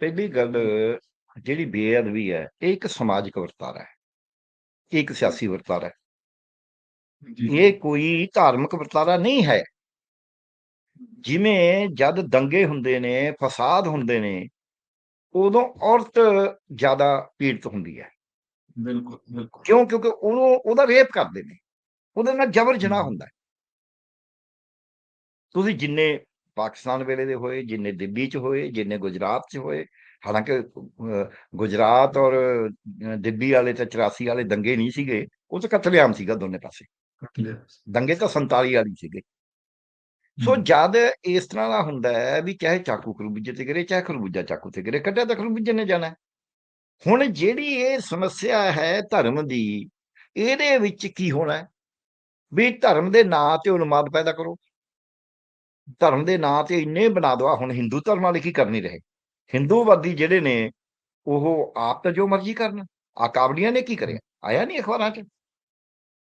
ਪਹਿਲੀ ਗੱਲ ਜਿਹੜੀ ਬੇਅਦਬੀ ਹੈ ਇਹ ਇੱਕ ਸਮਾਜਿਕ ਵਰਤਾਰਾ ਹੈ ਇਹ ਇੱਕ ਸਿਆਸੀ ਵਰਤਾਰਾ ਹੈ। ਇਹ ਕੋਈ ਧਾਰਮਿਕ ਵਰਤਾਰਾ ਨਹੀਂ ਹੈ। ਜਿਵੇਂ ਜਦ ਦੰਗੇ ਹੁੰਦੇ ਨੇ ਫਸਾਦ ਹੁੰਦੇ ਨੇ ਉਦੋਂ ਔਰਤ ਜ਼ਿਆਦਾ ਪੀੜਤ ਹੁੰਦੀ ਹੈ। ਬਿਲਕੁਲ ਬਿਲਕੁਲ। ਕਿਉਂ? ਕਿਉਂਕਿ ਉਹਨੂੰ ਉਹਦਾ ਰੇਪ ਕਰਦੇ ਨੇ। ਉਹਦੇ ਨਾਲ ਜ਼ਬਰ ਜਨਾਹ ਹੁੰਦਾ ਤੁਸੀਂ ਜਿੰਨੇ ਪਾਕਿਸਤਾਨ ਵੇਲੇ ਦੇ ਹੋਏ ਜਿੰਨੇ ਦਿੱਲੀ ਚ ਹੋਏ ਜਿੰਨੇ ਗੁਜਰਾਤ ਚ ਹੋਏ ਹਾਲਾਂਕਿ ਗੁਜਰਾਤ ਔਰ ਦਿੱਲੀ ਵਾਲੇ ਤੇ 84 ਵਾਲੇ ਦੰਗੇ ਨਹੀਂ ਸੀਗੇ ਉਹ ਤਾਂ ਕਤਲੇਆਮ ਸੀਗਾ ਦੋਨੇ ਪਾਸੇ। ਦੰਗੇ ਤਾਂ 47 ਵਾਲੀ ਸੀਗੇ। ਸੋ ਜਦ ਇਸ ਤਰ੍ਹਾਂ ਦਾ ਹੁੰਦਾ ਹੈ ਵੀ ਚਾਹੇ ਚਾਕੂ ਖਰਬੂਜੇ ਤੇ ਗਿਰੇ ਚਾਹੇ ਖਰਬੂਜਾ ਚਾਕੂ ਤੇ ਗਿਰੇ ਕੱਟਿਆ ਤਾਂ ਖਰਬੂਜੇ ਨੇ ਜਾਣਾ। ਹੁਣ ਜਿਹੜੀ ਇਹ ਸਮੱਸਿਆ ਹੈ ਧਰਮ ਦੀ ਇਹਦੇ ਵਿੱਚ ਕੀ ਹੋਣਾ? ਵੀ ਧਰਮ ਦੇ ਨਾਂ ਤੇ ਉਨਮਾਦ ਪੈਦਾ ਕਰੋ। ਧਰਮ ਦੇ ਨਾਂ ਤੇ ਇੰਨੇ ਬਣਾ ਦਵਾ ਹੁਣ ਹਿੰਦੂ ਧਰਮ ਵਾਲੇ ਕੀ ਕਰ ਨਹੀਂ ਰਹੇ? ਹਿੰਦੂਵਾਦੀ ਜਿਹੜੇ ਨੇ ਉਹ ਆਪ ਤਾਂ ਜੋ ਮਰਜ਼ੀ ਕਰਨ ਆ ਕਾਬਲੀਆਂ ਨੇ ਕੀ ਕਰਿਆ? ਆਇਆ ਨਹੀਂ ਅਖਬਾਰਾਂ 'ਚ?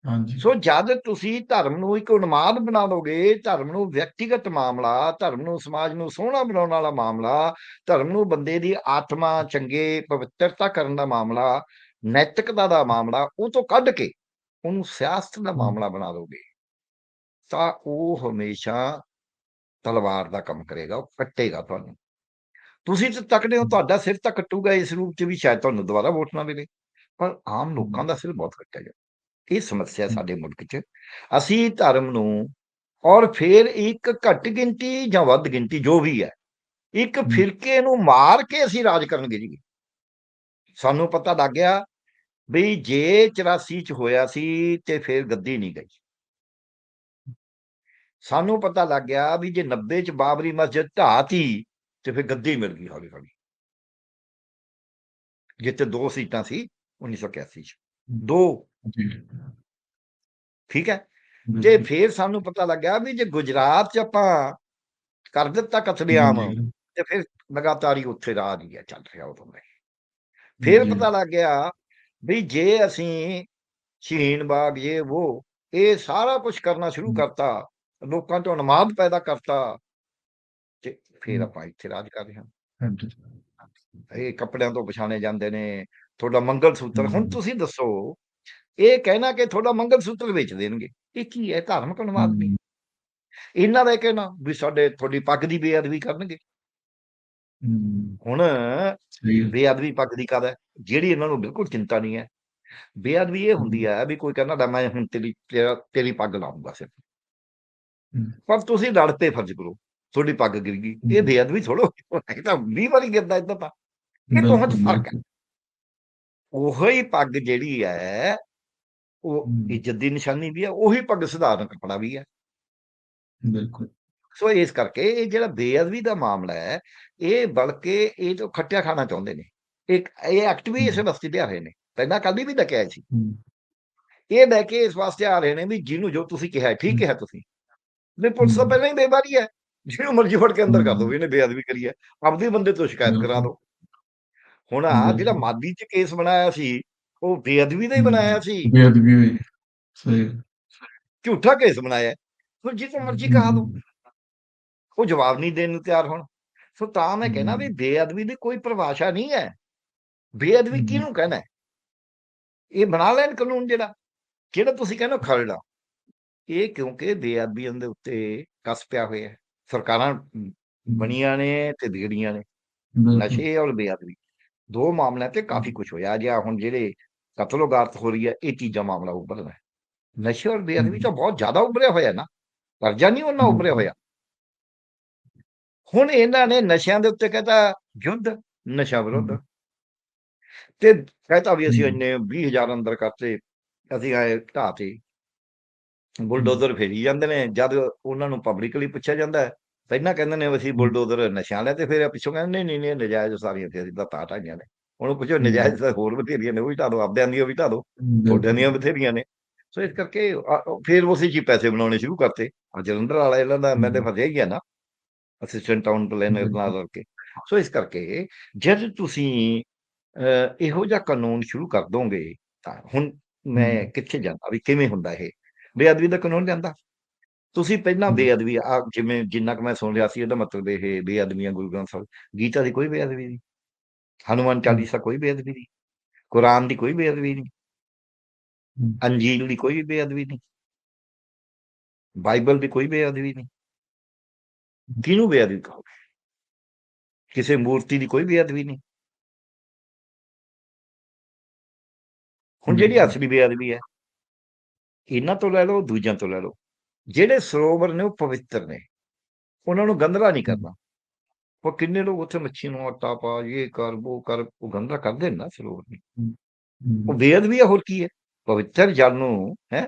ਹਾਂਜੀ। ਸੋ ਜਦ ਤੁਸੀਂ ਧਰਮ ਨੂੰ ਇੱਕ ਉਨਮਾਦ ਬਣਾ ਦੋਗੇ ਧਰਮ ਨੂੰ ਵਿਅਕਤੀਗਤ ਮਾਮਲਾ ਧਰਮ ਨੂੰ ਸਮਾਜ ਨੂੰ ਸੋਹਣਾ ਬਣਾਉਣ ਵਾਲਾ ਮਾਮਲਾ ਧਰਮ ਨੂੰ ਬੰਦੇ ਦੀ ਆਤਮਾ ਚੰਗੇ ਪਵਿੱਤਰਤਾ ਕਰਨ ਦਾ ਮਾਮਲਾ ਨੈਤਿਕਤਾ ਦਾ ਮਾਮਲਾ ਉਹ ਤੋਂ ਕੱਢ ਕੇ ਉਹਨੂੰ ਸਿਆਸਤ ਦਾ ਮਾਮਲਾ ਬਣਾ ਦੋਗੇ ਤਾਂ ਉਹ ਹਮੇਸ਼ਾ ਤਲਵਾਰ ਦਾ ਕੰਮ ਕਰੇਗਾ ਉਹ ਕੱਟੇਗਾ ਤੁਹਾਨੂੰ। ਤੁਸੀਂ ਤਾਂ ਤੱਕਦੇ ਹੋ ਤੁਹਾਡਾ ਸਿਰ ਤਾਂ ਕੱਟੂਗਾ ਇਸ ਰੂਪ 'ਚ ਵੀ ਸ਼ਾਇਦ ਤੁਹਾਨੂੰ ਦੁਬਾਰਾ ਵੋਟ ਨਾ ਮਿਲੇ। ਪਰ ਆਮ ਲੋਕਾਂ ਦਾ ਸਿਰ ਬਹੁਤ ਕੱਟਿਆ ਜਾ ਇਹ ਸਮੱਸਿਆ ਸਾਡੇ ਮੁਲਕ 'ਚ ਅਸੀਂ ਧਰਮ ਨੂੰ ਔਰ ਫਿਰ ਇੱਕ ਘੱਟ ਗਿਣਤੀ ਜਾਂ ਵੱਧ ਗਿਣਤੀ ਜੋ ਵੀ ਹੈ ਇੱਕ। ਫਿਰਕੇ ਨੂੰ ਮਾਰ ਕੇ ਅਸੀਂ ਰਾਜ ਕਰਨਗੇ ਜੀ। ਸਾਨੂੰ ਪਤਾ ਲੱਗ ਗਿਆ ਵੀ ਜੇ 84 ਚ ਹੋਇਆ ਸੀ ਤੇ ਫਿਰ ਗੱਦੀ ਨਹੀਂ ਗਈ। ਸਾਨੂੰ ਪਤਾ ਲੱਗ ਗਿਆ ਵੀ ਜੇ 90 ਚ ਬਾਬਰੀ ਮਸਜਿਦ ਢਾਤੀ ਤੇ ਫਿਰ ਗੱਦੀ ਮਿਲ ਗਈ ਹੌਲੀ ਹੌਲੀ। ਜਿੱਥੇ ਦੋ ਸੀਟਾਂ ਸੀ 1981 ਚ। ਦੋ। ਜੀ। ਠੀਕ ਹੈ? ਤੇ। ਫਿਰ ਸਾਨੂੰ ਪਤਾ ਲੱਗਿਆ ਵੀ ਜੇ ਗੁਜਰਾਤ ਚ ਆਪਾਂ ਕਰ ਦਿੱਤਾ ਕਤਲੇਆਮ ਜੀ, ਤੇ ਫਿਰ ਲਗਾਤਾਰ ਉੱਥੇ ਰਾਜ ਹੀ ਚੱਲ ਰਿਹਾ ਉਦੋਂ ਦਾ। ਫਿਰ ਜੀ, ਪਤਾ ਲੱਗ ਗਿਆ ਵੀ ਜੇ ਅਸੀਂ ਸ਼ਹੀਨ ਬਾਗ ਇਹ ਉਹ ਇਹ ਸਾਰਾ ਕੁਝ ਕਰਨਾ ਸ਼ੁਰੂ। ਕਰਤਾ ਲੋਕਾਂ ਤੋਂ ਉਨਮਾਦ ਪੈਦਾ ਕਰਤਾ ਤੇ ਫਿਰ। ਆਪਾਂ ਇੱਥੇ ਰਾਜ ਕਰ ਰਹੇ ਹਾਂ। ਹਾਂਜੀ। ਇਹ ਕੱਪੜਿਆਂ ਤੋਂ ਪਛਾਣੇ ਜਾਂਦੇ ਨੇ ਤੁਹਾਡਾ ਮੰਗਲ ਸੂਤਰ ਹੁਣ। ਤੁਸੀਂ ਦੱਸੋ ਇਹ ਕਹਿਣਾ ਕਿ ਤੁਹਾਡਾ ਮੰਗਲ ਸੂਤਰ ਵੇਚ ਦੇਣਗੇ ਇਹ ਕੀ ਹੈ ਧਾਰਮਿਕ ਉਨਮਾਦ ਨਹੀਂ ਇਹਨਾਂ ਦਾ ਇਹ ਕਹਿਣਾ ਵੀ ਸਾਡੇ ਤੁਹਾਡੀ ਪੱਗ ਦੀ ਬੇਅਦਬੀ ਕਰਨਗੇ। ਹੁਣ। ਬੇਅਦਬੀ ਪੱਗ ਦੀ ਹੈ ਜਿਹੜੀ ਇਹਨਾਂ ਨੂੰ ਬਿਲਕੁਲ ਚਿੰਤਾ ਨਹੀਂ ਹੈ। ਬੇਅਦਬੀ ਇਹ ਹੁੰਦੀ ਹੈ। ਵੀ ਕੋਈ ਕਹਿੰਦਾ ਮੈਂ ਹੁਣ ਤੇਰੀ ਤੇਰਾ- ਪੱਗ ਲਾਉਂਗਾ ਸਿਰ। ਪਰ ਤੁਸੀਂ ਲੜ ਪਏ ਫਰਜ਼ ਕਰੋ ਤੁਹਾਡੀ ਪੱਗ ਗਿਰ ਗਈ ਇਹ। ਬੇਅਦਬੀ ਥੋੜੋ ਇਹ ਤਾਂ 20 ਵਾਰੀ ਗਿਰਦਾ ਇਦਾਂ ਤਾਂ। ਇਹ ਬਹੁਤ ਫ਼ਰਕ ਹੈ। ਉਹੀ ਪੱਗ ਜਿਹੜੀ ਹੈ ਉਹ। ਇੱਜ਼ਤ ਦੀ ਨਿਸ਼ਾਨੀ ਵੀ ਹੈ ਉਹੀ ਪੱਗ ਸਧਾਰਨ ਕੱਪੜਾ ਵੀ ਹੈ। ਬਿਲਕੁਲ। ਸੋ ਇਸ ਕਰਕੇ ਇਹ ਜਿਹੜਾ ਬੇਅਦਬੀ ਦਾ ਮਾਮਲਾ ਹੈ ਇਹ ਬਲਕਿ ਇਹ ਤੋਂ ਖੱਟਿਆ ਖਾਣਾ ਚਾਹੁੰਦੇ ਨੇ ਇੱਕ ਇਹ ਐਕਟ ਵੀ ਇਸੇ। ਵਾਸਤੇ ਲਿਆ ਰਹੇ ਨੇ ਪਹਿਲਾਂ ਕੱਲ ਵੀ ਲੈ ਕੇ ਆਏ ਸੀ ਇਹ ਲੈ ਕੇ ਇਸ ਵਾਸਤੇ ਆ ਰਹੇ ਨੇ ਵੀ ਜਿਹਨੂੰ ਜੋ ਤੁਸੀਂ ਕਿਹਾ ਠੀਕ। ਕਿਹਾ ਤੁਸੀਂ। ਵੀ ਪੁਲਿਸ ਤਾਂ। ਪਹਿਲਾਂ ਹੀ ਬੇਬਾਰੀ ਹੈ ਜਿਹਨੂੰ ਮਰਜ਼ੀ ਫੜ ਕੇ ਅੰਦਰ ਕਰ ਦੋ। ਵੀ ਇਹਨੇ ਬੇਅਦਬੀ ਕਰੀ ਹੈ ਆਪਦੇ ਬੰਦੇ ਤੋਂ ਸ਼ਿਕਾਇਤ ਕਰਾ। ਦਿਓ ਹੁਣ ਆ ਜਿਹੜਾ। ਮਾਦੀ ਚ ਕੇਸ ਬਣਾਇਆ ਸੀ ਉਹ ਬੇਅਦਬੀ ਦਾ ਹੀ ਬਣਾਇਆ ਸੀ ਬੇਅਦਬੀ ਹੋਈ ਸਹੀ। ਝੂਠਾ ਕੇਸ ਬਣਾਇਆ ਫਿਰ ਜਿੱਥੇ ਮਰਜ਼ੀ ਕਹਾ ਦੋ ਉਹ ਜਵਾਬ ਨਹੀਂ ਦੇਣ ਨੂੰ ਤਿਆਰ ਹੋਣ ਸੋ ਤਾਂ ਮੈਂ ਕਹਿਣਾ ਵੀ। ਬੇਅਦਬੀ ਦੀ ਕੋਈ ਪਰਿਭਾਸ਼ਾ ਨਹੀਂ ਹੈ ਬੇਅਦਬੀ। ਕਿਹਨੂੰ ਕਹਿਣਾ ਹੈ? ਇਹ ਬਣਾ ਲੈਣ ਕਾਨੂੰਨ ਜਿਹੜਾ ਜਿਹੜਾ ਤੁਸੀਂ ਕਹਿੰਦੇ ਖਰੜਾ ਇਹ ਕਿਉਂਕਿ ਬੇਅਦਬੀਆਂ ਦੇ ਉੱਤੇ ਕਸ ਪਿਆ ਹੋਇਆ ਹੈ ਸਰਕਾਰਾਂ ਬਣੀਆਂ ਨੇ ਤੇ ਵਿਗੜੀਆਂ ਨੇ। ਨਸ਼ੇ ਔਰ ਬੇਅਦਬੀ ਦੋ ਮਾਮਲਿਆਂ ਤੇ ਕਾਫੀ ਕੁਝ ਹੋਇਆ ਜਿਆ ਹੁਣ ਜਿਹੜੇ ਕਤਲੋਗਾਰਤ ਹੋ ਰਹੀ ਹੈ ਇਹ ਤੀਜਾ ਮਾਮਲਾ ਉੱਭਰਦਾ ਹੈ ਨਸ਼ੇ ਔਰ ਬੇਅਦਬੀ। ਤਾਂ ਬਹੁਤ ਜ਼ਿਆਦਾ ਉੱਭਰਿਆ ਹੋਇਆ ਨਾ ਕਰਜ਼ਾ ਨਹੀਂ ਉਹਨਾਂ ਉੱਭਰਿਆ। ਹੋਇਆ ਹੁਣ ਇਹਨਾਂ ਨੇ ਨਸ਼ਿਆਂ ਦੇ ਉੱਤੇ ਕਹਤਾ ਯੁੱਧ ਨਸ਼ਾ ਵਿਰੁੱਧ। ਤੇ ਕਹਤਾ ਵੀ ਅਸੀਂ। ਇੰਨੇ 20000 ਅੰਦਰ ਕਰਤੇ ਅਸੀਂ ਆਏ ਢਾਤੇ ਬੁਲਡੋਜ਼ਰ ਫੇਰੀ ਜਾਂਦੇ ਨੇ ਜਦ ਉਹਨਾਂ ਨੂੰ ਪਬਲਿਕਲੀ ਪੁੱਛਿਆ ਜਾਂਦਾ ਹੈ ਪਹਿਲਾਂ ਕਹਿੰਦੇ ਨੇ ਅਸੀਂ ਬੁਲਡੋਜ਼ਰ ਨਸ਼ਿਆਂ ਲੈ ਤੇ ਫਿਰ ਪਿੱਛੋਂ ਕਹਿੰਦੇ ਨਹੀਂ ਨਹੀਂ ਨਹੀਂ ਨਜਾਇਜ਼ ਸਾਰੀਆਂ ਤੇ ਅਸੀਂ ਤਾਂ ਤਾਂ ਢਾਈਆਂ ਨੇ ਉਹਨੂੰ ਪੁੱਛੋ। ਨਜਾਇਜ਼ ਤਾਂ ਹੋਰ ਬਥੇਰੀਆਂ ਨੇ ਉਹ ਵੀ ਢਾ ਦਿਓ ਆਪਦਿਆਂ ਦੀਆਂ ਵੀ ਢਾ ਦਿਓ ਤੁਹਾਡਿਆਂ ਦੀਆਂ ਬਥੇਰੀਆਂ ਨੇ ਸੋ ਇਸ ਕਰਕੇ ਫਿਰ ਉਸੇ ਜੀ ਪੈਸੇ ਬਣਾਉਣੇ ਸ਼ੁਰੂ ਕਰਤੇ ਆ ਜਲੰਧਰ ਵਾਲਾ ਇਹਨਾਂ ਦਾ ਮੈਂ ਤੇ। ਫਸਿਆ ਹੀ ਆ ਨਾ ਅਸਿਸਟੈਂਟ ਟਾਊਨ ਪਲੈਨਰ ਨਾਲ। ਕਰਕੇ ਸੋ ਇਸ ਕਰਕੇ ਜਦ ਤੁਸੀਂ ਇਹੋ ਜਿਹਾ ਕਾਨੂੰਨ ਸ਼ੁਰੂ ਕਰ ਦੋਗੇ ਤਾਂ ਹੁਣ ਮੈਂ। ਕਿੱਥੇ ਜਾਂਦਾ ਵੀ ਕਿਵੇਂ ਹੁੰਦਾ ਇਹ ਬੇਅਦਬੀ ਦਾ ਕਾਨੂੰਨ ਲਿਆਂਦਾ ਤੁਸੀਂ ਪਹਿਲਾਂ। ਬੇਅਦਬੀ ਆ ਜਿਵੇਂ ਜਿੰਨਾ ਕੁ ਮੈਂ ਸੁਣ ਰਿਹਾ ਸੀ ਇਹਦਾ ਮਤਲਬ ਇਹ ਬੇਅਦਬੀਆਂ ਗੁਰੂ ਗ੍ਰੰਥ ਸਾਹਿਬ ਗੀਤਾ ਦੀ ਕੋਈ ਬੇਅਦਬੀ ਨਹੀਂ ਹਨੂਮਾਨ। ਚਾਲੀਸਾ ਕੋਈ ਬੇਅਦਬੀ ਨਹੀਂ ਕੁਰਾਨ ਦੀ ਕੋਈ ਬੇਅਦਬੀ ਨਹੀਂ। ਅੰਜੀਲ ਦੀ ਕੋਈ ਬੇਅਦਬੀ ਨਹੀਂ ਬਾਈਬਲ ਦੀ ਕੋਈ ਬੇਅਦਬੀ ਨਹੀਂ ਕਿਹਨੂੰ ਬੇਅਦਬੀ ਕਹੋਗੇ ਕਿਸੇ ਮੂਰਤੀ ਦੀ ਕੋਈ ਬੇਅਦਬੀ ਨਹੀਂ ਹੁਣ ਜਿਹੜੀ। ਅਸਲੀ ਬੇਅਦਬੀ ਹੈ ਇਹਨਾਂ ਤੋਂ ਲੈ ਲਓ ਦੂਜਿਆਂ ਤੋਂ ਲੈ ਲਓ ਜਿਹੜੇ ਸਰੋਵਰ ਨੇ ਉਹ ਪਵਿੱਤਰ ਨੇ ਉਹਨਾਂ ਨੂੰ ਗੰਦਲਾ ਨਹੀਂ ਹੂੰ। ਕਰਨਾ ਉਹ ਕਿੰਨੇ ਲੋਕ ਉੱਥੇ ਮੱਛੀ ਨੂੰ ਆਟਾ ਪਾ ਇਹ ਕਰ ਉਹ ਕਰ ਉਹ ਗੰਦਲਾ ਕਰਦੇ ਨੇ ਨਾ ਸਰੋਵਰ ਨੂੰ ਉਹ ਹੂੰ। ਬੇਅਦਬੀ ਹੈ ਹੋਰ ਕੀ ਹੈ ਪਵਿੱਤਰ ਜਲ ਨੂੰ ਹੈ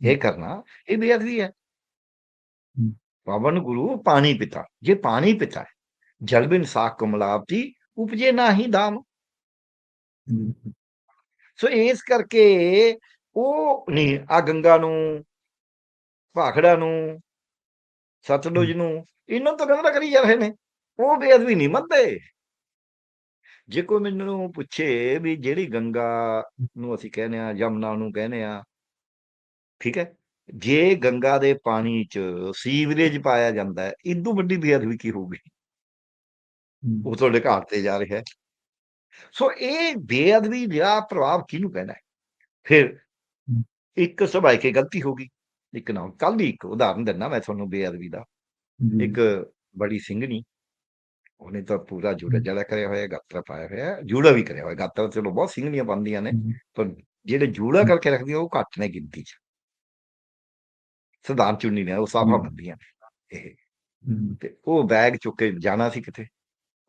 ਇਹ ਹੂੰ। ਕਰਨਾ ਇਹ ਬੇਅਦਬੀ ਹੈ ਹੂੰ। ਪਾਵਨ ਗੁਰੂ ਪਾਣੀ ਪਿਤਾ ਜੇ ਪਾਣੀ ਪਿਤਾ ਹੈ ਜਲ ਬਿਨ ਸਾਖ ਕਮਲਾਪਤੀ ਉਪਜੇ ਨਾਹੀ ਦਾਮ ਬਿਲਕੁਲ। ਸੋ ਇਸ ਕਰਕੇ ਉਹ ਨਹੀਂ। ਆ ਗੰਗਾ ਨੂੰ ਭਾਖੜਾ ਨੂੰ ਸਤਲੁਜ ਨੂੰ ਇਹਨਾਂ ਤੋਂ ਗੰਦਲਾ ਕਰੀ ਜਾ ਰਹੇ ਨੇ। ਉਹ ਬੇਅਦਬੀ ਨਹੀਂ ਮੰਨਦੇ। ਜੇ ਕੋਈ ਮੈਨੂੰ ਪੁੱਛੇ ਵੀ ਜਿਹੜੀ ਗੰਗਾ ਨੂੰ ਅਸੀਂ ਕਹਿੰਦੇ ਆ ਯਮਨਾ ਨੂੰ ਕਹਿੰਦੇ ਆ ਠੀਕ ਹੈ ਜੇ ਗੰਗਾ ਦੇ ਪਾਣੀ 'ਚ ਸੀਵਰੇਜ ਪਾਇਆ ਜਾਂਦਾ ਹੈ ਇਦੋਂ ਵੱਡੀ ਬੇਅਦਬੀ ਕੀ ਹੋਊਗੀ। ਉਹ ਤੁਹਾਡੇ ਘਰ ਤੇ ਜਾ ਰਿਹਾ ਸੋ ਇਹ ਬੇਅਦਬੀ ਦਾ ਪ੍ਰਭਾਵ ਕਿਹਨੂੰ ਹੈ? ਫਿਰ। ਇੱਕ ਸਭਾਈ ਕੇ ਗਲਤੀ ਹੋਗੀ ਇੱਕ ਨਾ ਕੱਲ ਹੀ ਇੱਕ ਉਦਾਹਰਨ ਦਿੰਦਾ ਮੈਂ ਤੁਹਾਨੂੰ ਬੇਅਦਬੀ ਦਾ। ਇੱਕ ਬੜੀ ਸਿੰਘਣੀ ਉਹਨੇ ਤਾਂ ਪੂਰਾ ਜੂੜਾ ਹੂੰ। ਜੜਾ ਕਰਿਆ ਹੋਇਆ ਗਾਤਰਾ ਪਾਇਆ ਹੋਇਆ ਜੂੜਾ ਵੀ ਕਰਿਆ ਹੋਇਆ ਗਾਤਰਾ ਚਲੋ ਬਹੁਤ ਸਿੰਘਣੀਆਂ ਬੰਦੀਆਂ ਨੇ ਹੂੰ। ਪਰ ਜਿਹੜੇ ਜੂੜਾ ਹੂੰ। ਕਰਕੇ ਰੱਖਦੀਆਂ ਉਹ ਘੱਟ ਨੇ ਗਿਣਤੀ 'ਚ ਸਦਾਨ ਚੁੰਨੀ ਨੇ ਉਹ ਸਾਫਾ ਹੂੰ। ਬੰਦੀਆਂ ਨੇ ਇਹ ਹੂੰ। ਤੇ ਉਹ ਬੈਗ ਚੁੱਕ ਕੇ ਜਾਣਾ ਸੀ ਕਿਤੇ